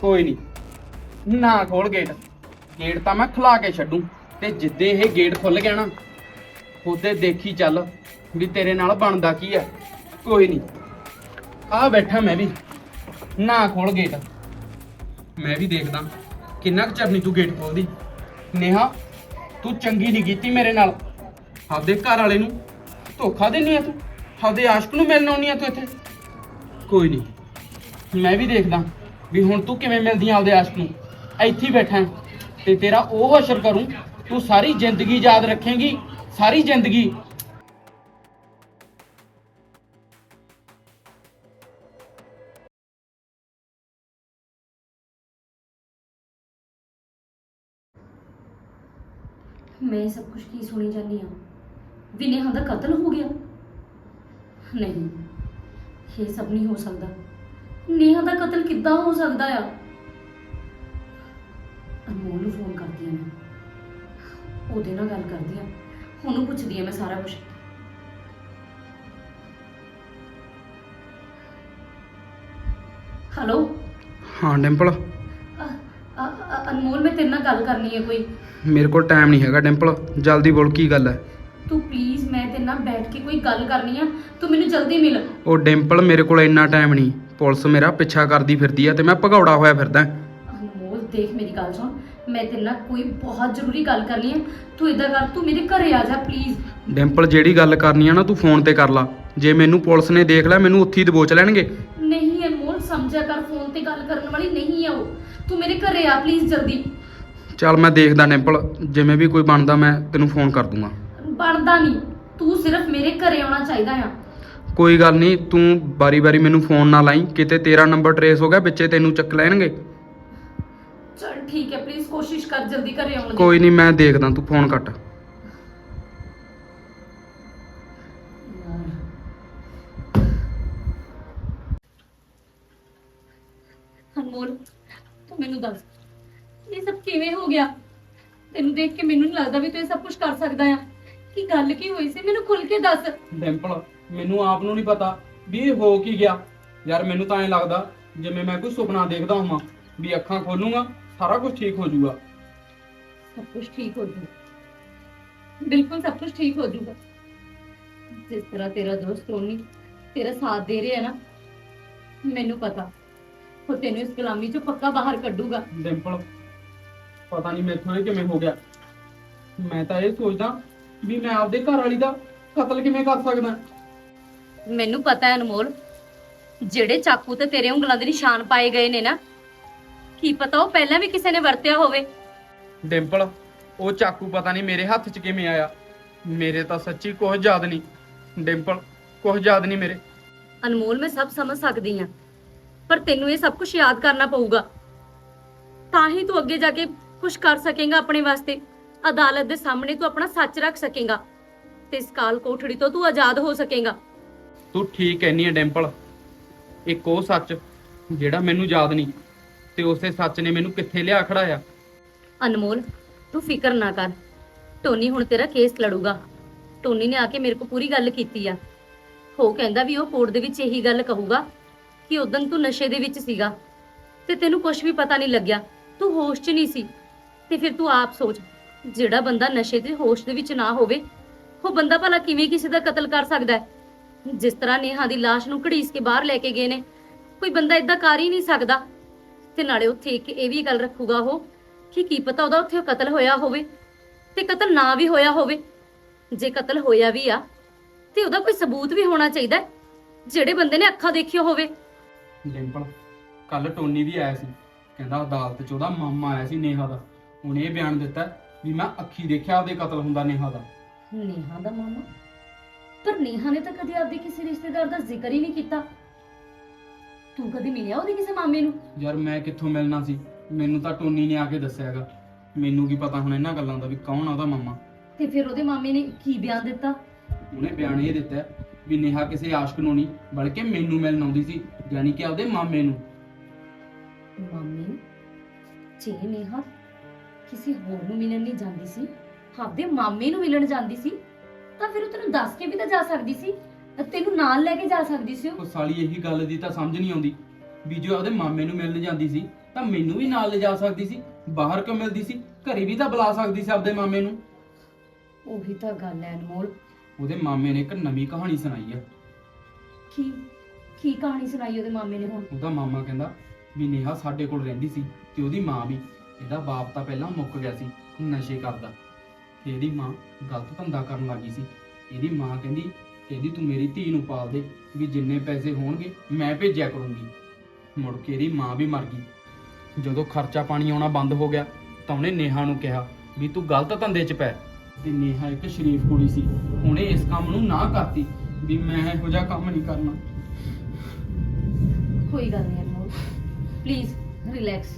ਕੋਈ ਨਹੀਂ ਨਾ ਖੋਲ ਗੇਟ। ਗੇਟ ਤਾਂ ਮੈਂ ਖੁਲਾ ਕੇ ਛੱਡੂ। ਤੇ ਜਿੱਦੇ ਇਹ ਗੇਟ ਖੁੱਲ ਗਿਆ ਨਾ, ਉਹਦੇ ਦੇਖੀ ਚੱਲ ਵੀ ਤੇਰੇ ਨਾਲ ਬਣਦਾ ਕੀ ਆ। ਕੋਈ ਨਹੀਂ ਆ ਬੈਠਾ ਮੈਂ ਵੀ। ਨਾ ਖੋਲ ਗੇਟ। ਮੈਂ ਵੀ ਦੇਖਦਾ। ਕਿੰਨਾ ਕੁ ਚਿਰ ਤੂੰ ਗੇਟ ਖੋਲਦੀ? ਨੇਹਾ, ਤੂੰ ਚੰਗੀ ਨਹੀਂ ਕੀਤੀ ਮੇਰੇ ਨਾਲ। ਆਪਦੇ ਘਰ ਵਾਲੇ ਨੂੰ ਧੋਖਾ ਦਿੰਨੀ ਆ ਤੂੰ? ਆਪਦੇ ਆਸ਼ਕ ਨੂੰ ਮਿਲਣ ਆਉਣੀ ਆ ਤੂੰ ਇੱਥੇ? ਕੋਈ ਨਹੀਂ ਮੈਂ ਵੀ ਦੇਖਦਾ ਵੀ ਹੁਣ ਤੂੰ ਕਿਵੇਂ ਮਿਲਦੀ ਆ ਆਪਦੇ ਆਸ਼ਕ ਨੂੰ। ਇੱਥੇ ਹੀ ਬੈਠਾ। ਤੇ ਤੇਰਾ ਉਹ ਅਸਰ ਕਰੂੰ, ਤੂੰ ਸਾਰੀ ਜ਼ਿੰਦਗੀ ਯਾਦ ਰੱਖੇਂਗੀ, ਸਾਰੀ ਜ਼ਿੰਦਗੀ ਮੈਂ ਸਭ ਕੁਝ ਕੀ ਸੁਣੀ ਜਾਂਦੀ ਆ ਵੀ ਨੇਹਾ ਦਾ ਕਤਲ ਹੋ ਗਿਆ? ਨਹੀਂ ਇਹ ਸਭ ਨਹੀਂ ਹੋ ਸਕਦਾ। ਨੇਹਾ ਦਾ ਕਤਲ ਕਿੱਦਾਂ ਹੋ ਸਕਦਾ ਆ? ਅਨਮੋਲ ਨੂੰ ਫੋਨ ਕਰਦੀ ਆ ਮੈਂ। ਉਹਦੇ ਨਾਲ ਗੱਲ ਕਰਦੀ ਆ ਉਹਨੂੰ ਪੁੱਛਦੀ ਆ ਮੈਂ ਸਾਰਾ ਕੁਝ ਹੈਲੋ ਹਾਂ ਡਿੰਪਲ। ਅ- ਅ- ਅ- ਅਨਮੋਲ ਮੈਂ ਤੇਰੇ ਨਾਲ ਗੱਲ ਕਰਨੀ ਹੈ ਕੋਈ। ਮੇਰੇ ਕੋਲ ਟਾਈਮ ਨਹੀਂ ਹੈਗਾ ਡਿੰਪਲ ਜਲਦੀ ਬੋਲ ਕੀ ਗੱਲ ਹੈ? ਤੂੰ ਪਲੀਜ਼ ਮੈਂ ਤੇਰੇ ਨਾਲ ਬੈਠ ਕੇ ਕੋਈ ਗੱਲ ਕਰਨੀ ਆ ਤੂੰ ਮੈਨੂੰ ਜਲਦੀ ਮਿਲ। ਉਹ ਡਿੰਪਲ ਮੇਰੇ ਕੋਲ ਇੰਨਾ ਟਾਈਮ ਨਹੀਂ ਪੁਲਿਸ ਮੇਰਾ ਪਿੱਛਾ ਕਰਦੀ ਫਿਰਦੀ ਆ ਤੇ ਮੈਂ ਭਗੌੜਾ ਹੋਇਆ ਫਿਰਦਾ। ਅਨਮੋਲ ਦੇਖ ਮੇਰੀ ਗੱਲ ਸੁਣ ਮੈਂ ਤੇਰੇ ਨਾਲ ਕੋਈ ਬਹੁਤ ਜ਼ਰੂਰੀ ਗੱਲ ਕਰਨੀ ਹੈ ਤੂੰ ਇਦਾਂ ਕਰ ਤੂੰ ਮੇਰੇ ਘਰੇ ਆ ਜਾ ਪਲੀਜ਼ ਡਿੰਪਲ ਜਿਹੜੀ ਗੱਲ ਕਰਨੀ ਆ ਨਾ ਤੂੰ ਫੋਨ ਤੇ ਕਰ ਲਾ। ਜੇ ਮੈਨੂੰ ਪੁਲਿਸ ਨੇ ਦੇਖ ਲਿਆ ਮੈਨੂੰ ਉੱਥੇ ਹੀ ਦਬੋਚ ਲੈਣਗੇ। ਨਹੀਂ ਅਨਮੋਲ ਸਮਝਿਆ ਕਰ ਫੋਨ ਤੇ ਗੱਲ ਕਰਨ ਵਾਲੀ ਨਹੀਂ ਆ ਉਹ। ਤੂੰ ਮੇਰੇ ਘਰੇ ਆ ਪਲੀਜ਼ ਜਲਦੀ। ਚੱਲ ਮੈਂ ਦੇਖਦਾ ਡਿੰਪਲ ਜਿਵੇਂ ਵੀ ਕੋਈ ਬਣਦਾ ਮੈਂ ਤੈਨੂੰ ਫੋਨ ਕਰ ਦੂੰਗਾ। ਬਣਦਾ ਨਹੀਂ ਤੂੰ ਸਿਰਫ ਮੇਰੇ ਘਰੇ ਆਉਣਾ ਚਾਹੀਦਾ ਆ। ਕੋਈ ਗੱਲ ਨਹੀਂ ਤੂੰ ਬਾਰੀ-ਬਾਰੀ ਮੈਨੂੰ ਫੋਨ ਨਾ ਲਾਈ ਕਿਤੇ ਤੇਰਾ ਨੰਬਰ ਟਰੇਸ ਹੋ ਗਿਆ ਵਿੱਚੇ ਤੈਨੂੰ ਚੱਕ ਲੈਣਗੇ। ਚਲ ਠੀਕ ਹੈ ਪਲੀਜ਼ ਕੋਸ਼ਿਸ਼ ਕਰ ਜਲਦੀ ਘਰੇ ਆਉਣ ਦੀ। ਕੋਈ ਨਹੀਂ ਮੈਂ ਦੇਖਦਾ ਤੂੰ ਫੋਨ ਕੱਟ। ਅਨਮੋਲ ਤੂੰ ਮੈਨੂੰ ਦੱਸ। ਇਹ ਸਭ ਕਿਵੇਂ ਹੋ ਗਿਆ? ਤੈਨੂੰ ਦੇਖ ਕੇ ਮੈਨੂੰ ਨਹੀਂ ਲੱਗਦਾ ਵੀ ਤੂੰ ਇਹ ਸਭ ਕੁਝ ਕਰ ਸਕਦਾ ਆ। ਕੀ ਗੱਲ ਕੀ ਹੋਈ ਸੀ? ਮੈਨੂੰ ਖੁੱਲ ਕੇ ਦੱਸ। ਡਿੰਪਲ ਮੈਨੂੰ ਆਪ ਨੂੰ ਨਹੀਂ ਪਤਾ ਵੀ ਇਹ ਹੋ ਕੀ ਗਿਆ। ਯਾਰ ਮੈਨੂੰ ਤਾਂ ਐਂ ਲੱਗਦਾ ਜਿਵੇਂ ਮੈਂ ਕੋਈ ਸੁਪਨਾ ਦੇਖਦਾ ਹਾਂ ਵੀ ਅੱਖਾਂ ਖੋਲੂੰਗਾ ਸਾਰਾ ਕੁਝ ਠੀਕ ਹੋ ਜਾਊਗਾ। ਸਭ ਕੁਝ ਠੀਕ ਹੋ ਜਾਊਗਾ। ਬਿਲਕੁਲ ਸਭ ਕੁਝ ਠੀਕ ਹੋ ਜਾਊਗਾ। ਜਿਸ ਤਰ੍ਹਾਂ ਤੇਰਾ ਦੋਸਤ ਟੋਨੀ ਤੇਰਾ ਸਾਥ ਦੇ ਰਿਹਾ ਨਾ ਮੈਨੂੰ ਪਤਾ। ਉਹ ਤੈਨੂੰ ਇਸ ਗੁਲਾਮੀ ਚੋਂ ਪੱਕਾ ਬਾਹਰ ਕੱਢੂਗਾ। ਡਿੰਪਲ ਪਤਾ ਨਹੀਂ ਮੈਥੋਂ ਇਹ ਕਿਵੇਂ ਹੋ ਗਿਆ। ਮੈਂ ਤਾਂ ਇਹ ਸੋਚਦਾ ਵੀ ਮੈਂ ਆਪਦੇ ਘਰ ਵਾਲੀ ਦਾ ਕਤਲ ਕਿਵੇਂ ਕਰ ਸਕਦਾ। ਮੈਨੂੰ ਪਤਾ ਹੈ ਅਨਮੋਲ ਜਿਹੜੇ ਚਾਕੂ ਤੇ ਤੇਰੇ ਉਂਗਲਾਂ ਦੇ ਨਿਸ਼ਾਨ ਪਾਏ ਗਏ ਨੇ ਨਾ ਕੀ ਪਤਾ ਉਹ ਪਹਿਲਾਂ ਵੀ ਕਿਸੇ ਨੇ ਵਰਤਿਆ ਹੋਵੇ। ਡਿੰਪਲ ਉਹ ਚਾਕੂ ਪਤਾ ਨਹੀਂ ਮੇਰੇ ਹੱਥ 'ਚ ਕਿਵੇਂ ਆਇਆ। ਮੇਰੇ ਤਾਂ ਸੱਚੀ ਕੁਝ ਯਾਦ ਨਹੀਂ ਡਿੰਪਲ ਕੁਝ ਯਾਦ ਨਹੀਂ ਮੇਰੇ। ਅਨਮੋਲ ਮੈਂ ਸਭ ਸਮਝ ਸਕਦੀ ਆ ਪਰ ਤੈਨੂੰ ਇਹ ਸਭ ਕੁਝ ਯਾਦ ਕਰਨਾ ਪਊਗਾ। ਤਾਂ ਹੀ ਤੂੰ ਅੱਗੇ ਜਾ ਕੇ ਕੁਝ ਕਰ ਸਕੇਗਾ ਆਪਣੇ ਵਾਸਤੇ। ਅਦਾਲਤ ਦੇ ਸਾਹਮਣੇ ਤੂੰ ਆਪਣਾ ਸੱਚ ਰੱਖ ਸਕੇਗਾ ਤੇ ਇਸ ਕਾਲ ਕੋਠੜੀ ਤੋਂ ਤੂੰ ਆਜ਼ਾਦ ਹੋ ਸਕੇਗਾ। ਤੂੰ ਠੀਕ ਕਹਿਨੀ ਹੈ ਡਿੰਪਲ। ਇੱਕ ਉਹ ਸੱਚ ਜਿਹੜਾ ਮੈਨੂੰ ਯਾਦ ਨਹੀਂ ਤੇ ਉਸੇ ਸੱਚ ਨੇ ਮੈਨੂੰ ਕਿੱਥੇ ਲਿਆ ਖੜਾਇਆ? ਅਨਮੋਲ ਤੂੰ ਫਿਕਰ ਨਾ ਕਰ। ਟੋਨੀ ਹੁਣ ਤੇਰਾ ਕੇਸ ਲੜੂਗਾ। ਟੋਨੀ ਨੇ ਆ ਕੇ ਮੇਰੇ ਕੋਲ ਪੂਰੀ ਗੱਲ ਕੀਤੀ ਆ। ਉਹ ਕਹਿੰਦਾ ਵੀ ਉਹ ਕੋਰਟ ਦੇ ਵਿੱਚ ਇਹੀ ਗੱਲ ਕਹੂਗਾ ਕਿ ਉਦੋਂ ਤੂੰ ਨਸ਼ੇ ਦੇ ਵਿੱਚ ਸੀਗਾ ਤੇ ਤੈਨੂੰ ਕੁਝ ਵੀ ਪਤਾ ਨਹੀਂ ਲੱਗਿਆ। ਤੂੰ ਹੋਸ਼ 'ਚ ਨਹੀਂ ਸੀ। ਤੇ ਫਿਰ ਤੂੰ ਆਪ ਸੋਚ, ਜਿਹੜਾ ਬੰਦਾ ਨਸ਼ੇ ਤੇ ਹੋਸ਼ ਦੇ ਵਿੱਚ ਨਾ ਹੋਵੇ, ਉਹ ਬੰਦਾ ਭਲਾ ਕਿਵੇਂ ਕਿਸੇ ਦਾ ਕਤਲ ਕਰ ਸਕਦਾ ਹੈ? ਜਿਸ ਤਰ੍ਹਾਂ ਨੇਹਾ ਦੀ ਲਾਸ਼ ਨੂੰ ਘੜੀਸ ਕੇ ਬਾਹਰ ਲੈ ਕੇ ਗਏ ਨੇ, ਕੋਈ ਬੰਦਾ ਇਦਾਂ ਕਰ ਹੀ ਨਹੀਂ ਸਕਦਾ। ਤੇ ਨਾਲੇ ਉੱਥੇ ਇੱਕ ਇਹ ਵੀ ਗੱਲ ਰੱਖੂਗਾ ਉਹ, ਕਿ ਕੀ ਪਤਾ ਉਹਦਾ ਉੱਥੇ ਕਤਲ ਹੋਇਆ ਹੋਵੇ, ਤੇ ਕਤਲ ਨਾ ਵੀ ਹੋਇਆ ਹੋਵੇ। ਜੇ ਕਤਲ ਹੋਇਆ ਵੀ ਆ, ਤੇ ਉਹਦਾ ਕੋਈ ਸਬੂਤ ਵੀ ਹੋਣਾ ਚਾਹੀਦਾ ਜਿਹੜੇ ਬੰਦੇ ਨੇ ਅੱਖਾਂ ਦੇਖਿਓ ਹੋਵੇ। ਡਿੰਪਲ ਕੱਲ ਟੋਨੀ ਵੀ ਆਇਆ ਸੀ। ਕਹਿੰਦਾ ਅਦਾਲਤ 'ਚ ਉਹਦਾ ਮਾਮਾ ਆਇਆ ਸੀ ਨੇਹਾ ਦਾ। ਉਹਨੇ ਇਹ ਬਿਆਨ ਦਿੱਤਾ ਵੀ ਮੈਂ ਅੱਖੀ ਦੇਖਿਆ ਉਹਦੇ ਕਤਲ ਹੁੰਦਾ ਨੇਹਾ ਦਾ। ਨੇਹਾ ਦਾ ਮਾਮਾ? ਪਰ ਨੇਹਾ ਨੇ ਤਾਂ ਕਦੇ ਆਪਦੇ ਕਿਸੇ ਰਿਸ਼ਤੇਦਾਰ ਦਾ ਜ਼ਿਕਰ ਹੀ ਨਹੀਂ ਕੀਤਾ। ਤੂੰ ਕਦੇ ਮਿਲਿਆ ਉਹਦੇ ਕਿਸੇ ਮਾਮੇ ਨੂੰ? ਯਾਰ ਮੈਂ ਕਿੱਥੋਂ ਮਿਲਣਾ ਸੀ? ਮੈਨੂੰ ਤਾਂ ਟੋਨੀ ਨੇ ਆ ਕੇ ਦੱਸਿਆਗਾ ਮੈਨੂੰ ਕੀ ਪਤਾ ਹੁਣ ਇਹਨਾਂ ਗੱਲਾਂ ਦਾ ਵੀ ਕੌਣ ਆ ਉਹਦਾ ਮਾਮਾ? ਤੇ ਫਿਰ ਉਹਦੇ ਮਾਮੇ ਨੇ ਕੀ ਬਿਆਨ ਦਿੱਤਾ? ਉਹਨੇ ਬਿਆਨ ਇਹ ਦਿੱਤਾ ਵੀ ਨੇਹਾ ਕਿਸੇ ਆਸ਼ਕ ਨੂੰ ਨਹੀਂ ਬਲਕਿ ਮੈਨੂੰ ਮਿਲਣ ਆਉਂਦੀ ਸੀ ਯਾਨੀ ਕਿ ਆਪਦੇ ਮਾਮੇ ਨੂੰ। ਮਾਮੇ? ਜੇ ਨੇਹਾ ਕਿਸੇ ਹੋਰ ਨੂੰ ਮਿਲਣ ਨਹੀਂ ਜਾਂਦੀ ਸੀ ਆਪਦੇ ਮਾਮੇ ਨੂੰ ਮਿਲਣ ਜਾਂਦੀ ਸੀ ਤਾਂ ਫਿਰ ਉਹ ਤੈਨੂੰ ਦੱਸ ਕੇ ਵੀ ਤਾਂ ਜਾ ਸਕਦੀ ਸੀ ਤੈਨੂੰ ਨਾਲ ਲੈ ਕੇ ਜਾ ਸਕਦੀ ਸੀ ਉਹ। ਉਹ ਸਾਲੀ ਇਹੀ ਗੱਲ ਦੀ ਤਾਂ ਸਮਝ ਨਹੀਂ ਆਉਂਦੀ। ਵੀ ਜੋ ਉਹਦੇ ਮਾਮੇ ਨੂੰ ਮਿਲਣ ਜਾਂਦੀ ਸੀ ਤਾਂ ਮੈਨੂੰ ਵੀ ਨਾਲ ਲਿਜਾ ਸਕਦੀ ਸੀ ਬਾਹਰ ਕਿਉਂ ਮਿਲਦੀ ਸੀ ਘਰੇ ਵੀ ਤਾਂ ਬੁਲਾ ਸਕਦੀ ਸੀ ਆਪਦੇ ਮਾਮੇ ਨੂੰ। ਉਹੀ ਤਾਂ ਗੱਲ ਹੈ ਅਨਮੋਲ। ਉਹਦੇ ਮਾਮੇ ਨੇ ਇੱਕ ਨਵੀਂ ਕਹਾਣੀ ਸੁਣਾਈ ਆ। ਕੀ ਕੀ ਕਹਾਣੀ ਸੁਣਾਈ ਉਹਦੇ ਮਾਮੇ ਨੇ ਹੁਣ? ਉਹਦਾ ਮਾਮਾ ਕਹਿੰਦਾ ਵੀ ਨੇਹਾ ਸਾਡੇ ਕੋਲ ਰਹਿੰਦੀ ਸੀ ਤੇ ਉਹਦੀ ਮਾਂ ਵੀ। ਇਹਦਾ ਬਾਪ ਤਾਂ ਪਹਿਲਾਂ ਮੁੱਕ ਗਿਆ ਸੀ ਨਸ਼ੇ ਕਰਦਾ। ਤੇ ਇਹਦੀ ਮਾਂ ਗਲਤ ਧੰਦਾ ਕਰਨ ਲੱਗੀ ਸੀ। ਇਹਦੀ ਮਾਂ ਕਹਿੰਦੀ ਕਹਿੰਦੀ ਤੂੰ ਮੇਰੀ ਧੀ ਨੂੰ ਪਾਲ ਦੇ, ਵੀ ਜਿੰਨੇ ਪੈਸੇ ਹੋਣਗੇ ਮੈਂ ਭੇਜਿਆ ਕਰੂੰਗੀ। ਮੁੜ ਕੇ ਇਹਦੀ ਮਾਂ ਵੀ ਮਰ ਗਈ। ਜਦੋਂ ਖਰਚਾ ਪਾਣੀ ਆਉਣਾ ਬੰਦ ਹੋ ਗਿਆ, ਤਾਂ ਉਹਨੇ ਨੇਹਾ ਨੂੰ ਕਿਹਾ, ਵੀ ਤੂੰ ਗਲਤ ਧੰਦੇ 'ਚ ਪੈ। ਤੇ ਨੇਹਾ ਇੱਕ ਸ਼ਰੀਫ ਕੁੜੀ ਸੀ। ਉਹਨੇ ਇਸ ਕੰਮ ਨੂੰ ਨਾ ਕਰਤੀ, ਵੀ ਮੈਂ ਇਹੋ ਜਿਹਾ ਕੰਮ ਨਹੀਂ ਕਰਨਾ। ਕੋਈ ਗੱਲ ਨਹੀਂ ਅਨਮੋਲ। ਪਲੀਜ਼ ਰਿਲੈਕਸ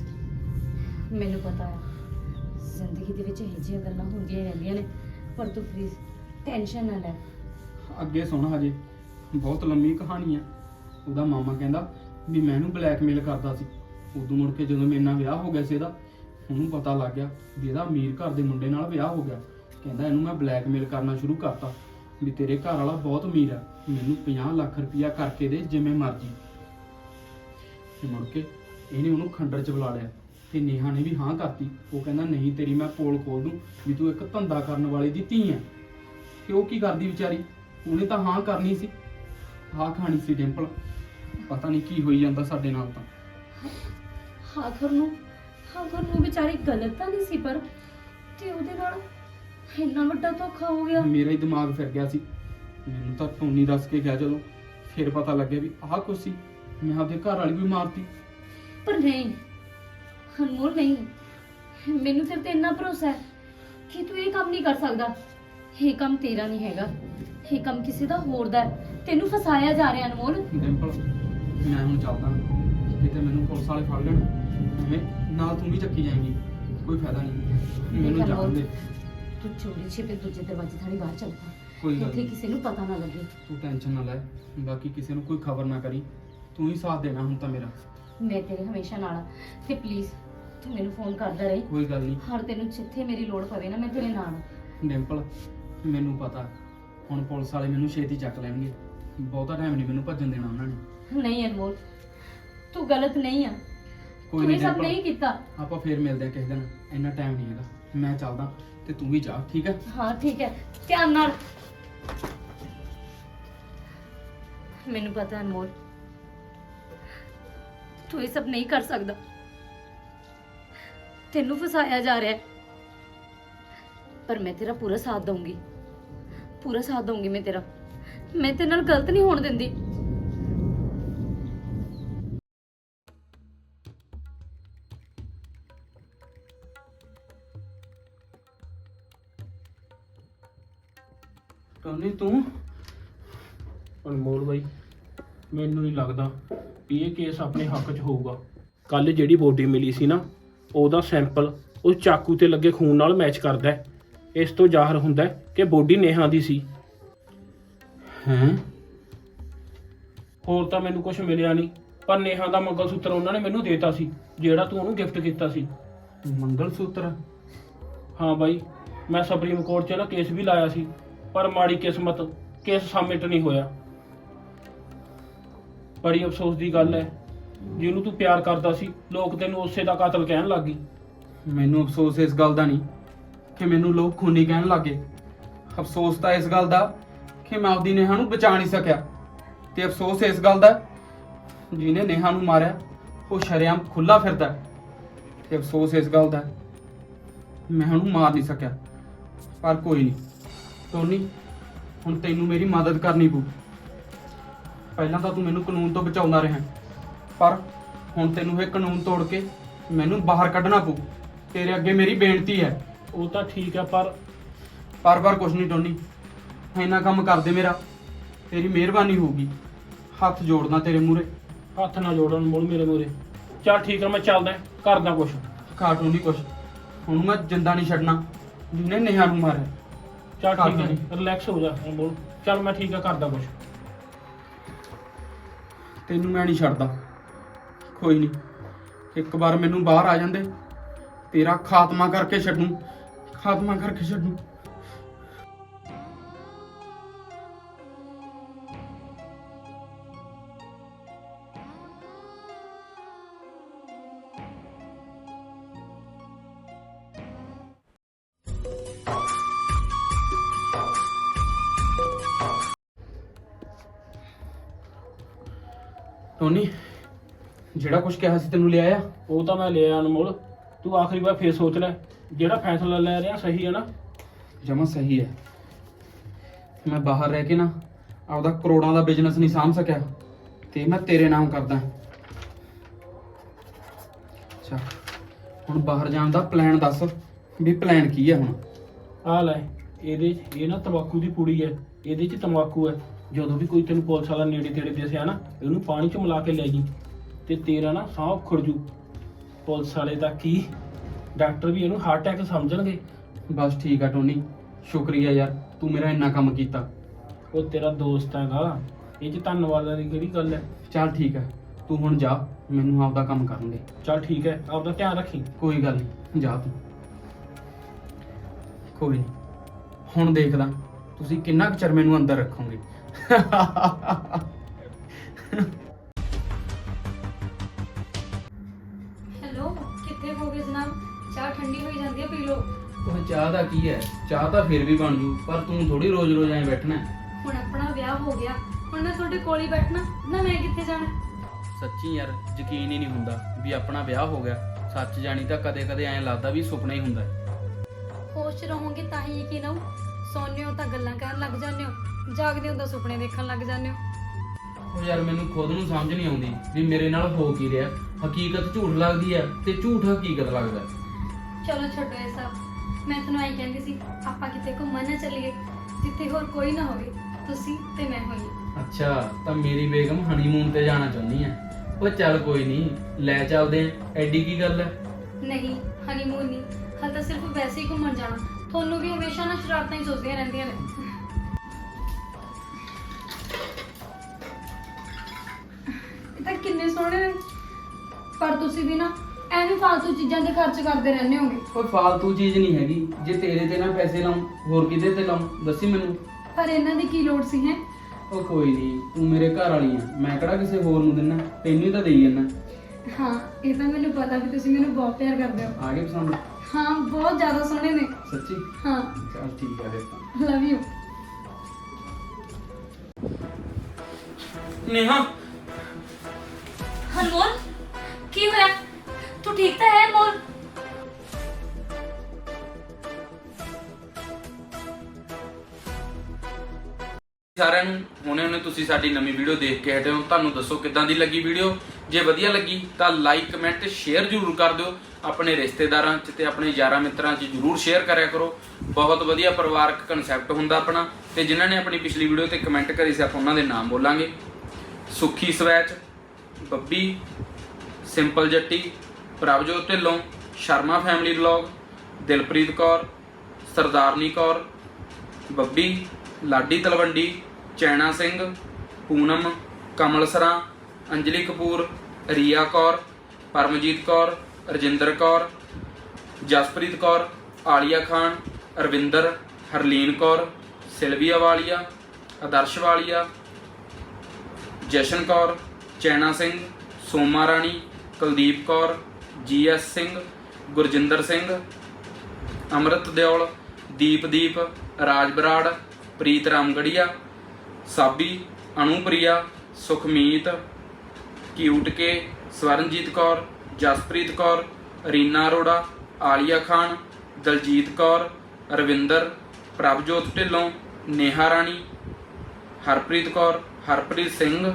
ਮੈਨੂੰ ਪਤਾ ਹੈ ਜ਼ਿੰਦਗੀ ਦੇ ਵਿੱਚ ਇਹ ਜਿਹੀਆਂ ਗੱਲਾਂ ਹੁੰਦੀਆਂ ਰਹਿੰਦੀਆਂ ਨੇ। ਪਰ ਤੂੰ ਪਲੀਜ਼ ਟੈਨਸ਼ਨ ਨਾ ਲੈ। ਅੱਗੇ ਸੁਣ ਹਜੇ। ਬਹੁਤ ਲੰਮੀ ਕਹਾਣੀ ਹੈ ਉਹਦਾ ਮਾਮਾ ਕਹਿੰਦਾ ਵੀ ਮੈਂ ਇਹਨੂੰ ਬਲੈਕਮੇਲ ਕਰਦਾ ਸੀ। ਉਦੋਂ ਮੁੜ ਕੇ ਜਦੋਂ ਮੇਰੇ ਨਾਲ ਵਿਆਹ ਹੋ ਗਿਆ ਸੀ ਇਹਦਾ, ਉਹਨੂੰ ਪਤਾ ਲੱਗ ਗਿਆ ਵੀ ਇਹਦਾ ਅਮੀਰ ਘਰ ਦੇ ਮੁੰਡੇ ਨਾਲ ਵਿਆਹ ਹੋ ਗਿਆ। ਕਹਿੰਦਾ ਇਹਨੂੰ ਮੈਂ ਬਲੈਕਮੇਲ ਕਰਨਾ ਸ਼ੁਰੂ ਕਰਤਾ ਵੀ ਤੇਰੇ ਘਰ ਵਾਲਾ ਬਹੁਤ ਅਮੀਰ ਆ। ਮੈਨੂੰ 50 ਲੱਖ ਰੁਪਇਆ ਕਰਕੇ ਦੇ ਜਿਵੇਂ ਮਰਜ਼ੀ। ਤੇ ਮੁੜ ਕੇ ਇਹਨੇ ਉਹਨੂੰ ਖੰਡਰ ਚ ਬੁਲਾ ਲਿਆ। ਤੇ ਨੇਹਾ ਨੇ ਵੀ ਹਾਂ ਕਰਤੀ। ਉਹ ਕਹਿੰਦਾ ਨਹੀਂ ਤੇਰੀ ਮੈਂ ਪੋਲ ਖੋਲ ਦੂੰ ਵੀ ਤੂੰ ਇੱਕ ਧੰਦਾ ਕਰਨ ਵਾਲੇ ਦੀ ਧੀ ਹੈ ਕਿ ਉਹ ਕੀ ਕਰਦੀ ਵਿਚਾਰੀ? ਉਹਨੇ ਤਾਂ ਹਾਂ ਕਰਨੀ ਸੀ। ਹਾਂ ਖਾਣੀ ਸੀ ਡਿੰਪਲ। ਪਤਾ ਨਹੀਂ ਕੀ ਹੋਈ ਜਾਂਦਾ ਸਾਡੇ ਨਾਲ ਤਾਂ। ਆਖਰ ਨੂੰ ਆਖਰ ਨੂੰ ਵਿਚਾਰੀ ਗਲਤ ਤਾਂ ਨਹੀਂ ਸੀ ਪਰ ਤੇ ਉਹਦੇ ਨਾਲ ਇੰਨਾ ਵੱਡਾ ਧੋਖਾ ਹੋ ਗਿਆ। ਮੇਰਾ ਹੀ ਦਿਮਾਗ ਫਿਰ ਗਿਆ ਸੀ। ਮੈਨੂੰ ਤਾਂ ਟੋਨੀ ਦੱਸ ਕੇ ਗਿਆ ਜਦੋਂ। ਫਿਰ ਪਤਾ ਲੱਗਿਆ ਵੀ ਆਹ ਕੁਛ ਸੀ। ਮੈਂ ਆਪਦੇ ਘਰ ਵਾਲੀ ਵੀ ਮਾਰਤੀ। ਪਰ ਨਹੀਂ ਅਨਮੋਲ ਨਹੀਂ। ਮੈਨੂੰ ਤੇਰੇ ਤੇ ਇੰਨਾ ਭਰੋਸਾ ਹੈ ਕਿ ਤੂੰ ਇਹ ਕੰਮ ਨਹੀਂ ਕਰ ਸਕਦਾ। ਇਹ ਕੰਮ ਤੇਰਾ ਨਹੀਂ ਹੈਗਾ। ਇਹ ਕੰਮ ਕਿਸੇ ਦਾ ਹੋਰ ਦਾ ਹੈ। ਤੈਨੂੰ ਫਸਾਇਆ ਜਾ ਰਿਹਾ ਅਨਮੋਲ। ਡਿੰਪਲ ਮੈਂ ਹੁਣ ਚੱਲਦਾ। ਕਿਤੇ ਮੈਨੂੰ ਪੁਲਿਸ ਵਾਲੇ ਫੜ ਲੈਣ ਐਵੇਂ ਨਾਲ ਤੂੰ ਵੀ ਚੱਕੀ ਜਾਏਂਗੀ। ਕੋਈ ਫਾਇਦਾ ਨਹੀਂ। ਮੈਨੂੰ ਜਾਣ ਦੇ। ਤੂੰ ਚੋਰੀ ਛਿਪੇ ਦੂਜੇ ਦਰਵਾਜ਼ੇ ਥਾਣੀ ਬਾਹਰ ਚੱਲ ਪਾ। ਕੋਈ ਗੱਲ ਇੱਥੇ ਨਹੀਂ। ਕਿਸੇ ਨੂੰ ਪਤਾ ਨਾ ਲੱਗੇ। ਤੂੰ ਟੈਨਸ਼ਨ ਨਾ ਲੈ। ਬਾਕੀ ਕਿਸੇ ਨੂੰ ਕੋਈ ਖਬਰ ਨਾ ਕਰੀ। ਤੂੰ ਹੀ ਸਾਥ ਦੇਣਾ ਹੁਣ ਤਾਂ ਮੇਰਾ। ਮੈਂ ਤੇਰੇ ਹਮੇਸ਼ਾ ਨਾਲ ਆ। ਤੇ ਪਲੀਜ਼ ਤੂੰ ਮੈਨੂੰ ਫੋਨ ਕਰਦਾ ਰਹੇ। ਕੋਈ ਗੱਲ ਨਹੀਂ। ਹਰ ਤੈਨੂੰ ਜਿੱਥੇ ਮੇਰੀ ਲੋੜ ਪਵੇ ਨਾ ਮੈਂ ਤੇਰੇ ਨਾਲ। ਡਿੰਪਲ ਮੈਨੂੰ ਪਤਾ। ਹੁਣ ਪੁਲਿਸ ਵਾਲੇ ਮੈਨੂੰ ਛੇਤੀ ਚੱਕ ਲੈਣਗੇ। ਬਹੁਤਾ ਟਾਈਮ ਨਹੀਂ ਮੈਨੂੰ ਭੱਜਣ ਦੇਣਾ ਉਹਨਾਂ ਨੇ। ਨਹੀਂ ਅਨਮੋਲ ਤੂੰ ਗਲਤ ਨਹੀਂ ਆ। ਕੋਈ ਤੂੰ ਨਹੀਂ ਸਭ ਡਿੰਪਲ। ਨਹੀਂ ਕੀਤਾ। ਆਪਾਂ ਫੇਰ ਮਿਲਦੇ ਆ ਕਿਸੇ ਦਿਨ। ਇੰਨਾ ਟਾਈਮ ਨਹੀਂ ਹੈਗਾ। ਮੈਂ ਚੱਲਦਾ ਤੇ ਤੂੰ ਵੀ ਜਾ ਠੀਕ ਹੈ ਹਾਂ ਠੀਕ ਹੈ ਧਿਆਨ ਨਾਲ। ਮੈਨੂੰ ਪਤਾ ਹੈ ਅਨਮੋਲ ਤੂੰ ਇਹ ਸਭ ਨਹੀਂ ਕਰ ਸਕਦਾ। ਤੈਨੂੰ ਫਸਾਇਆ ਜਾ ਰਿਹਾ ਹੈ। ਪਰ ਮੈਂ ਤੇਰਾ ਪੂਰਾ ਸਾਥ ਦਊਂਗੀ। ਪੂਰਾ ਸਾਥ ਦਊਂਗੀ ਮੈਂ ਤੇਰਾ। ਮੈਂ ਤੇਰੇ ਨਾਲ ਗਲਤ ਨਹੀਂ ਹੋਣ ਦਿੰਦੀ। ਟੋਨੀ ਤੂੰ? ਅਨਮੋਲ ਬਾਈ ਮੈਨੂੰ ਨਹੀਂ ਲੱਗਦਾ ਵੀ ਇਹ ਕੇਸ ਆਪਣੇ ਹੱਕ 'ਚ ਹੋਊਗਾ। ਕੱਲ ਜਿਹੜੀ ਬੋਡੀ ਮਿਲੀ ਸੀ ਨਾ ਉਹਦਾ ਸੈਂਪਲ ਉਸ ਚਾਕੂ ਤੇ ਲੱਗੇ ਖੂਨ ਨਾਲ ਮੈਚ ਕਰਦਾ ਹੈ। ਇਸ ਤੋਂ ਜ਼ਾਹਰ ਹੁੰਦਾ ਹੈ ਕਿ ਬੋਡੀ ਨੇਹਾ ਦੀ ਸੀ। ਹੈਂ? ਹੋਰ ਤਾਂ ਮੈਨੂੰ ਕੁਝ ਮਿਲਿਆ ਨਹੀਂ ਪਰ ਨੇਹਾ ਦਾ ਮੰਗਲ ਸੂਤਰ ਉਹਨਾਂ ਨੇ ਮੈਨੂੰ ਦੇਤਾ ਸੀ ਜਿਹੜਾ ਤੂੰ ਉਹਨੂੰ ਗਿਫਟ ਕੀਤਾ ਸੀ। ਮੰਗਲ ਸੂਤਰ ਹਾਂ ਬਾਈ ਮੈਂ ਸੁਪਰੀਮ ਕੋਰਟ 'ਚ ਨਾ ਕੇਸ ਵੀ ਲਾਇਆ ਸੀ ਪਰ ਮਾੜੀ ਕਿਸਮਤ ਕੇਸ ਸਬਮਿਟ ਨਹੀਂ ਹੋਇਆ। ਬੜੀ ਅਫਸੋਸ ਦੀ ਗੱਲ ਹੈ। ਜਿਹਨੂੰ ਤੂੰ ਪਿਆਰ ਕਰਦਾ ਸੀ, ਲੋਕ ਤੈਨੂੰ ਉਸੇ ਦਾ ਕਾਤਲ ਕਹਿਣ ਲੱਗ ਗਏ ਮੈਨੂੰ ਅਫਸੋਸ ਇਸ ਗੱਲ ਦਾ ਨਹੀਂ ਕਿ ਮੈਨੂੰ ਲੋਕ ਖੂਨੀ ਕਹਿਣ ਲੱਗੇ। ਅਫਸੋਸ ਤਾਂ ਇਸ ਗੱਲ ਦਾ ਕਿ ਮੈਂ ਆਪਦੀ ਨੇਹਾ ਨੂੰ ਬਚਾ ਨਹੀਂ ਸਕਿਆ। ਤੇ ਅਫਸੋਸ ਇਸ ਗੱਲ ਦਾ ਜਿਹਨੇ ਨੇਹਾ ਨੂੰ ਮਾਰਿਆ, ਉਹ ਸ਼ਰੇਆਮ ਖੁੱਲਾ ਫਿਰਦਾ ਹੈ। ਤੇ ਅਫਸੋਸ ਇਸ ਗੱਲ ਦਾ ਮੈਂ ਉਹਨੂੰ ਮਾਰ ਨਹੀਂ ਸਕਿਆ। ਪਰ ਕੋਈ ਨਹੀਂ, ਟੋਨੀ, ਹੁਣ ਤੈਨੂੰ ਮੇਰੀ ਮਦਦ ਕਰਨੀ ਪਊ। ਪਹਿਲਾਂ ਤਾਂ ਤੂੰ ਮੈਨੂੰ ਕਾਨੂੰਨ ਤੋਂ ਬਚਾਉਂਦਾ ਰਿਹਾ। ਪਰ ਹੁਣ ਤੈਨੂੰ ਇਹ ਕਾਨੂੰਨ ਤੋੜ ਕੇ ਮੈਨੂੰ ਬਾਹਰ ਕੱਢਣਾ ਪਊ। ਤੇਰੇ ਅੱਗੇ ਮੇਰੀ ਬੇਨਤੀ ਹੈ। ਉਹ ਤਾਂ ਠੀਕ ਹੈ ਪਰ ਪਰ ਪਰ ਕੁਛ ਨਹੀਂ ਟੋਨੀ। ਇੰਨਾ ਕੰਮ ਕਰ ਦੇ ਮੇਰਾ। ਤੇਰੀ ਮਿਹਰਬਾਨੀ ਹੋਊਗੀ। ਹੱਥ ਜੋੜਨਾ ਤੇਰੇ ਮੂਹਰੇ। ਹੱਥ ਨਾ ਜੋੜਨ ਮੁੜ ਮੇਰੇ ਮੂਰੇ ਚੱਲ ਠੀਕ ਹੈ ਮੈਂ ਚੱਲਦਾ ਕਰਦਾ ਕੁਛ। ਘਾਟੂ ਨਹੀਂ ਕੁਛ। ਹੁਣ ਮੈਂ ਜਿੰਦਾ ਨਹੀਂ ਛੱਡਣਾ। ਜਿਹਨੇ ਨੇਹਾ ਨੂੰ ਮਾਰਿਆ। ਚੱਲ ਠੀਕ ਹੈ ਦੇ। ਰਿਲੈਕਸ ਹੋ ਜਾ ਬੋਲ। ਚੱਲ ਮੈਂ ਠੀਕ ਹੈ ਕਰਦਾ ਕੁਛ। ਤੈਨੂੰ ਮੈਂ ਨਹੀਂ ਛੱਡਦਾ। ਕੋਈ ਨਹੀਂ। ਇੱਕ ਵਾਰ ਮੈਨੂੰ ਬਾਹਰ ਆ ਜਾਂਦੇ। ਤੇਰਾ ਖਾਤਮਾ ਕਰਕੇ ਛੱਡੂ। ਖਾਤਮਾ ਕਰਕੇ ਛੱਡੂ। ਟੋਨੀ ਜਿਹੜਾ ਕੁਝ ਕਿਹਾ ਸੀ ਤੈਨੂੰ ਲਿਆਇਆ? ਉਹ ਤਾਂ ਮੈਂ ਲਿਆ ਅਨਮੋਲ। ਤੂੰ ਆਖਰੀ ਵਾਰ ਫੇਰ ਸੋਚ ਲੈ। ਜਿਹੜਾ ਫੈਸਲਾ ਲੈ ਰਿਹਾ ਸਹੀ ਹੈ ਨਾ? ਜਮਾ ਸਹੀ ਹੈ। ਮੈਂ ਬਾਹਰ ਰਹਿ ਕੇ ਨਾ ਆਪਦਾ ਕਰੋੜਾਂ ਦਾ ਬਿਜ਼ਨਸ ਨਹੀਂ ਸਾਂਭ ਸਕਿਆ ਤੇ ਮੈਂ ਤੇਰੇ ਨਾਮ ਕਰਦਾ। ਅੱਛਾ ਹੁਣ ਬਾਹਰ ਜਾਣ ਦਾ ਪਲਾਨ ਦੱਸ ਵੀ ਪਲਾਨ ਕੀ ਹੈ ਹੁਣ? ਆ ਲੈ ਇਹਦੇ 'ਚ- ਇਹ ਨਾ ਤੰਬਾਕੂ ਦੀ ਪੁੜੀ ਹੈ। ਇਹਦੇ 'ਚ ਤੰਬਾਕੂ ਹੈ। ਜਦੋਂ ਵੀ ਕੋਈ ਤੈਨੂੰ ਪੁਲਿਸ ਵਾਲਾ ਨੇੜੇ ਤੇੜੇ ਦਿਸਿਆ ਨਾ ਇਹਨੂੰ ਪਾਣੀ 'ਚ ਮਿਲਾ ਕੇ ਲੈ ਜੀ। ਤੇ ਤੇਰਾ ਨਾ ਸਾਹ ਉਖੜ ਜੂ। ਪੁਲਿਸ ਵਾਲੇ ਦਾ ਕੀ? ਡਾਕਟਰ ਵੀ ਇਹਨੂੰ ਹਾਰਟ ਅਟੈਕ ਸਮਝਣਗੇ। ਬਸ ਠੀਕ ਆ ਟੋਨੀ ਸ਼ੁਕਰੀਆ ਯਾਰ ਤੂੰ ਮੇਰਾ ਇੰਨਾ ਕੰਮ ਕੀਤਾ। ਉਹ ਤੇਰਾ ਦੋਸਤ ਹੈਗਾ ਇਹ 'ਚ ਧੰਨਵਾਦ ਦੀ ਕਿਹੜੀ ਗੱਲ ਹੈ? ਚੱਲ ਠੀਕ ਹੈ ਤੂੰ ਹੁਣ ਜਾ ਮੈਨੂੰ ਆਪਦਾ ਕੰਮ ਕਰਨ ਦੇ ਚੱਲ ਠੀਕ ਹੈ ਆਪਦਾ ਧਿਆਨ ਰੱਖੀ। ਕੋਈ ਗੱਲ ਨਹੀਂ ਜਾ ਤੂੰ। ਕੋਈ ਨਹੀਂ ਹੁਣ ਦੇਖਦਾ ਤੁਸੀਂ ਕਿੰਨਾ ਕੁ ਚਿਰ ਮੈਨੂੰ ਅੰਦਰ ਰੱਖੋਗੇ। ਚਾਹ ਦਾ ਕੀ ਹੈ? ਚਾਹ ਤਾਂ ਫਿਰ ਵੀ ਬਣ ਜੂ ਪਰ ਤੂੰ ਥੋੜੀ ਰੋਜ਼-ਰੋਜ਼ ਐਂ ਬੈਠਣਾ ਹੈ। ਹੁਣ ਆਪਣਾ ਵਿਆਹ ਹੋ ਗਿਆ ਹੁਣ ਮੈਂ ਤੁਹਾਡੇ ਕੋਲ ਹੀ ਬੈਠਣਾ ਨਾ ਮੈਂ ਕਿੱਥੇ ਜਾਣਾ? ਸੱਚੀ ਯਾਰ ਯਕੀਨ ਹੀ ਨਹੀਂ ਹੁੰਦਾ ਵੀ ਆਪਣਾ ਵਿਆਹ ਹੋ ਗਿਆ। ਸੱਚ ਜਾਣੀ ਤਾਂ ਕਦੇ-ਕਦੇ ਐਂ ਲੱਗਦਾ ਵੀ ਸੁਪਨਾ ਹੀ ਹੁੰਦਾ ਹੈ। ਖੁਸ਼ ਰਹੋਗੇ ਤਾਂ ਹੀ ਯਕੀਨ ਆਊ। ਸੌਂਦੇ ਹੋ ਤਾਂ ਗੱਲਾਂ ਕਰਨ ਲੱਗ ਜਾਂਦੇ ਹੋ। ਜਾਗਦੇ ਹੋ ਤਾਂ ਸੁਪਨੇ ਦੇਖਣ ਲੱਗ ਜਾਂਦੇ ਹੋ। ਉਹ ਯਾਰ ਮੈਨੂੰ ਖੁਦ ਨੂੰ ਸਮਝ ਨਹੀਂ ਆਉਂਦੀ ਵੀ ਮੇਰੇ ਨਾਲ ਹੋ ਕੀ ਰਿਹਾ। ਹਕੀਕਤ ਝੂਠ ਲੱਗਦੀ ਹੈ ਤੇ ਝੂਠ ਹਕੀਕਤ ਲੱਗਦਾ ਹੈ। ਚਲੋ ਛੱਡੋ ਇਹ ਸਭ। ਮੈਂ ਤੁਹਾਨੂੰ ਆਈ ਕਹਿੰਦੀ ਸੀ ਆਪਾਂ ਕਿਤੇ ਘੁੰਮਣ ਨਾ ਚੱਲੀਏ ਜਿੱਥੇ ਹੋਰ ਕੋਈ ਨਾ ਹੋਵੇ ਤੁਸੀਂ ਤੇ ਮੈਂ ਹੋਈਏ ਅੱਛਾ ਤਾਂ ਮੇਰੀ ਬੇਗਮ ਹਨੀਮੂਨ ਤੇ ਜਾਣਾ ਚਾਹੁੰਦੀ ਹੈ ਉਹ ਚੱਲ ਕੋਈ ਨਹੀਂ ਲੈ ਚੱਲਦੇ ਆਂ। ਐਡੀ ਕੀ ਗੱਲ ਹੈ ਨਹੀਂ ਹਨੀਮੂਨ ਨਹੀਂ। ਹਾਲ ਤਾਂ ਸਿਰਫ ਵੈਸੇ ਹੀ ਘੁੰਮਣ ਜਾਣਾ। ਤੁਹਾਨੂੰ ਵੀ ਹਮੇਸ਼ਾ ਨਾ ਸ਼ਰਾਰਤਾਂ ਹੀ ਸੋਚਦੀਆਂ ਰਹਿੰਦੀਆਂ ਨੇ। ਇਹ ਤਾਂ ਕਿੰਨੇ ਸੋਹਣੇ ਨੇ। ਪਰ ਤੁਸੀਂ ਵੀ ਨਾ ਐਵੇਂ ਫालतू ਚੀਜ਼ਾਂ ਤੇ ਖਰਚ ਕਰਦੇ ਰਹਿੰਦੇ ਹੋਗੇ। ਕੋਈ ਫਾਲਤੂ ਚੀਜ਼ ਨਹੀਂ ਹੈਗੀ। ਜੇ ਤੇਰੇ ਤੇ ਨਾ ਪੈਸੇ ਲਾਉਂ ਹੋਰ ਕਿਹਦੇ ਤੇ ਲਾਉਂ? ਦੱਸੀ ਮੈਨੂੰ। ਪਰ ਇਹਨਾਂ ਦੀ ਕੀ ਲੋੜ ਸੀ ਹੈ? ਉਹ ਕੋਈ ਨਹੀਂ ਤੂੰ ਮੇਰੇ ਘਰ ਵਾਲੀ ਆ। ਮੈਂ ਕਿਹੜਾ ਕਿਸੇ ਹੋਰ ਨੂੰ ਦਿੰਨਾ? ਤੈਨੂੰ ਹੀ ਤਾਂ ਦੇਈ ਜੰਨਾ ਹਾਂ ਇਹ ਤਾਂ ਮੈਨੂੰ ਪਤਾ ਵੀ ਤੁਸੀਂ ਮੈਨੂੰ ਬਹੁਤ ਪਿਆਰ ਕਰਦੇ ਹੋ। ਆ ਗਏ ਪਸੰਦ? ਹਾਂ ਬਹੁਤ ਜ਼ਿਆਦਾ ਸੋਹਣੇ ਨੇ। ਸੱਚੀ? ਹਾਂ। ਚੱਲ ਠੀਕ ਆ ਫਿਰ ਤਾਂ। Love you Neha? ਹਨਮੋਲ ਕੀ ਹੋਇਆ? ਤੂੰ ਠੀਕ ਤਾਂ ਹੈ ਮੋਲ ਸਾਰਿਆਂ ਨੂੰ, ਹੁਣੇ ਹੁਣੇ ਤੁਸੀਂ ਸਾਡੀ ਨਵੀਂ ਵੀਡੀਓ ਦੇਖ ਕੇ ਹਟੇ ਹੋ। ਤੁਹਾਨੂੰ ਦੱਸੋ ਕਿੱਦਾਂ ਦੀ ਲੱਗੀ ਵੀਡੀਓ? ਜੇ ਵਧੀਆ ਲੱਗੀ ਤਾਂ ਲਾਈਕ ਕਮੈਂਟ ਸ਼ੇਅਰ ਜ਼ਰੂਰ ਕਰ ਦਿਓ। ਆਪਣੇ ਰਿਸ਼ਤੇਦਾਰਾਂ 'ਚ ਤੇ ਆਪਣੇ ਯਾਰਾਂ ਮਿੱਤਰਾਂ 'ਚ ਜ਼ਰੂਰ ਸ਼ੇਅਰ ਕਰਿਆ ਕਰੋ। ਬਹੁਤ ਵਧੀਆ ਪਰਿਵਾਰਕ ਕਨਸੈਪਟ ਹੁੰਦਾ ਆਪਣਾ ਤੇ ਜਿਨ੍ਹਾਂ ਨੇ ਆਪਣੀ ਪਿਛਲੀ ਵੀਡੀਓ ਤੇ ਕਮੈਂਟ ਕਰੀ ਸੀ, ਆਪਾਂ ਉਹਨਾਂ ਦੇ ਨਾਮ ਬੋਲਾਂਗੇ। ਸੁਖੀ switch, Babbi simple Jatti Prabhjot Dhillon, Sharma family vlog Dilpreet Kaur, Sardarni Kaur, Babbi, Ladi Talwandi, Chaina Singh, Poonam, Kamal Sran, Anjali Kapoor, ਰੀਆ ਕੌਰ, ਪਰਮਜੀਤ ਕੌਰ, ਰਜਿੰਦਰ ਕੌਰ, ਜਸਪ੍ਰੀਤ ਕੌਰ, ਆਲੀਆ ਖਾਨ ਅਰਵਿੰਦਰ ਹਰਲੀਨ ਕੌਰ, ਸਿਲਵੀਆ ਵਾਲੀਆ, ਆਦਰਸ਼ ਵਾਲੀਆ, ਜਸ਼ਨ Kaur, Chaina Singh, Soma Rani, Kuldeep Kaur GS Singh, Gurjinder Singh, Amrit Deol, Deepdeep Raj Brar Preet Ramgarhia, Sabi, Anupriya, Sukhmeet, cute K, Swaranjit Kaur, Jaspreet Kaur, Reena Arora, Alia Khan, Daljit Kaur, Ravinder, Prabhjot Dhillon, Neha Rani, Harpreet Kaur, Harpreet Singh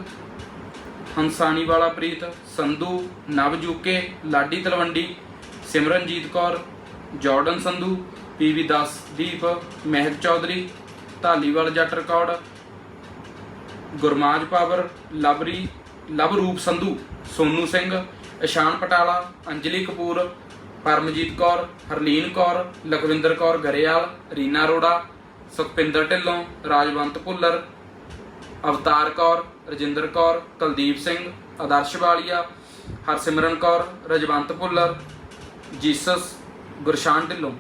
Hansani ਵਾਲਾ Preet, Sandhu, Navjuke, Laddi Talwandi, Simranjeet Kaur, Jordan Sandhu, PV Das, Deep, Mehak Chaudhary Dhaliwal Jatt record, Gurmaj power, ਲਵਰੀ, Lovroop Sandhu, Sonu Singh, Ishan Patala, Anjali Kapoor, Paramjit Kaur, Harleen Kaur, Lakhwinder Kaur Grewal, Reena Arora, Sukhpinder Dhillon, Rajwant Bhullar, Avtar Kaur Rajinder Kaur, Kuldeep Singh, Adarsh Walia, Harsimran Kaur, Rajwant Bhullar, Jesus, Gurshan Dhillon.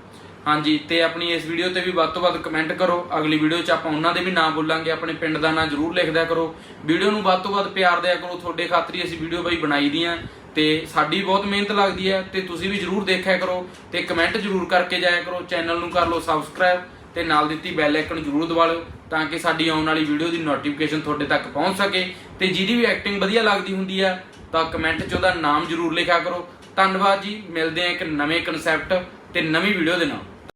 ਹਾਂਜੀ, ਤੇ ਆਪਣੀ ਇਸ video ਤੇ ਵੀ ਵੱਧ ਤੋਂ ਵੱਧ comment ਕਰੋ। ਅਗਲੀ ਵੀਡੀਓ 'ਚ ਆਪਾਂ ਉਹਨਾਂ ਦੇ ਵੀ ਨਾਮ ਬੋਲਾਂਗੇ। ਆਪਣੇ ਪਿੰਡ ਦਾ ਨਾਮ ਜ਼ਰੂਰ ਲਿਖ ਦਿਆ ਕਰੋ। ਵੀਡੀਓ ਨੂੰ ਵੱਧ ਤੋਂ ਵੱਧ ਪਿਆਰ ਦਿਆ ਕਰੋ। ਤੁਹਾਡੇ ਖਾਤਰੀ ਅਸੀਂ ਵੀਡੀਓ ਬਈ ਬਣਾਈ ਦੀਆਂ। ਤੇ ਸਾਡੀ ਬਹੁਤ ਮਿਹਨਤ ਲੱਗਦੀ ਹੈ ਤੇ ਤੁਸੀਂ ਵੀ ਜ਼ਰੂਰ ਦੇਖਿਆ ਕਰੋ ਤੇ ਕਮੈਂਟ ਜ਼ਰੂਰ ਕਰਕੇ ਜਾਇਆ ਕਰੋ। ਚੈਨਲ ਨੂੰ ਕਰ ਲਓ ਸਬਸਕ੍ਰਾਈਬ ਤੇ ਨਾਲ ਦਿੱਤੀ ਬੈਲ ਆਈਕਨ ਜ਼ਰੂਰ ਦਬਾ ਲਿਓ। ਤਾਂ ਕਿ ਸਾਡੀ ਆਉਣ ਵਾਲੀ ਵੀਡੀਓ ਦੀ ਨੋਟੀਫਿਕੇਸ਼ਨ ਤੁਹਾਡੇ ਤੱਕ ਪਹੁੰਚ ਸਕੇ ਤੇ ਜਿਹਦੀ ਵੀ ਐਕਟਿੰਗ ਵਧੀਆ ਲੱਗਦੀ ਹੁੰਦੀ ਆ, ਤਾਂ ਕਮੈਂਟ 'ਚ ਉਹਦਾ ਨਾਮ ਜ਼ਰੂਰ ਲਿਖਿਆ ਕਰੋ। ਧੰਨਵਾਦ ਜੀ, ਮਿਲਦੇ ਹਾਂ ਇੱਕ ਨਵੇਂ ਕਨਸੈਪਟ ਤੇ ਨਵੀਂ ਵੀਡੀਓ ਦੇ ਨਾਲ।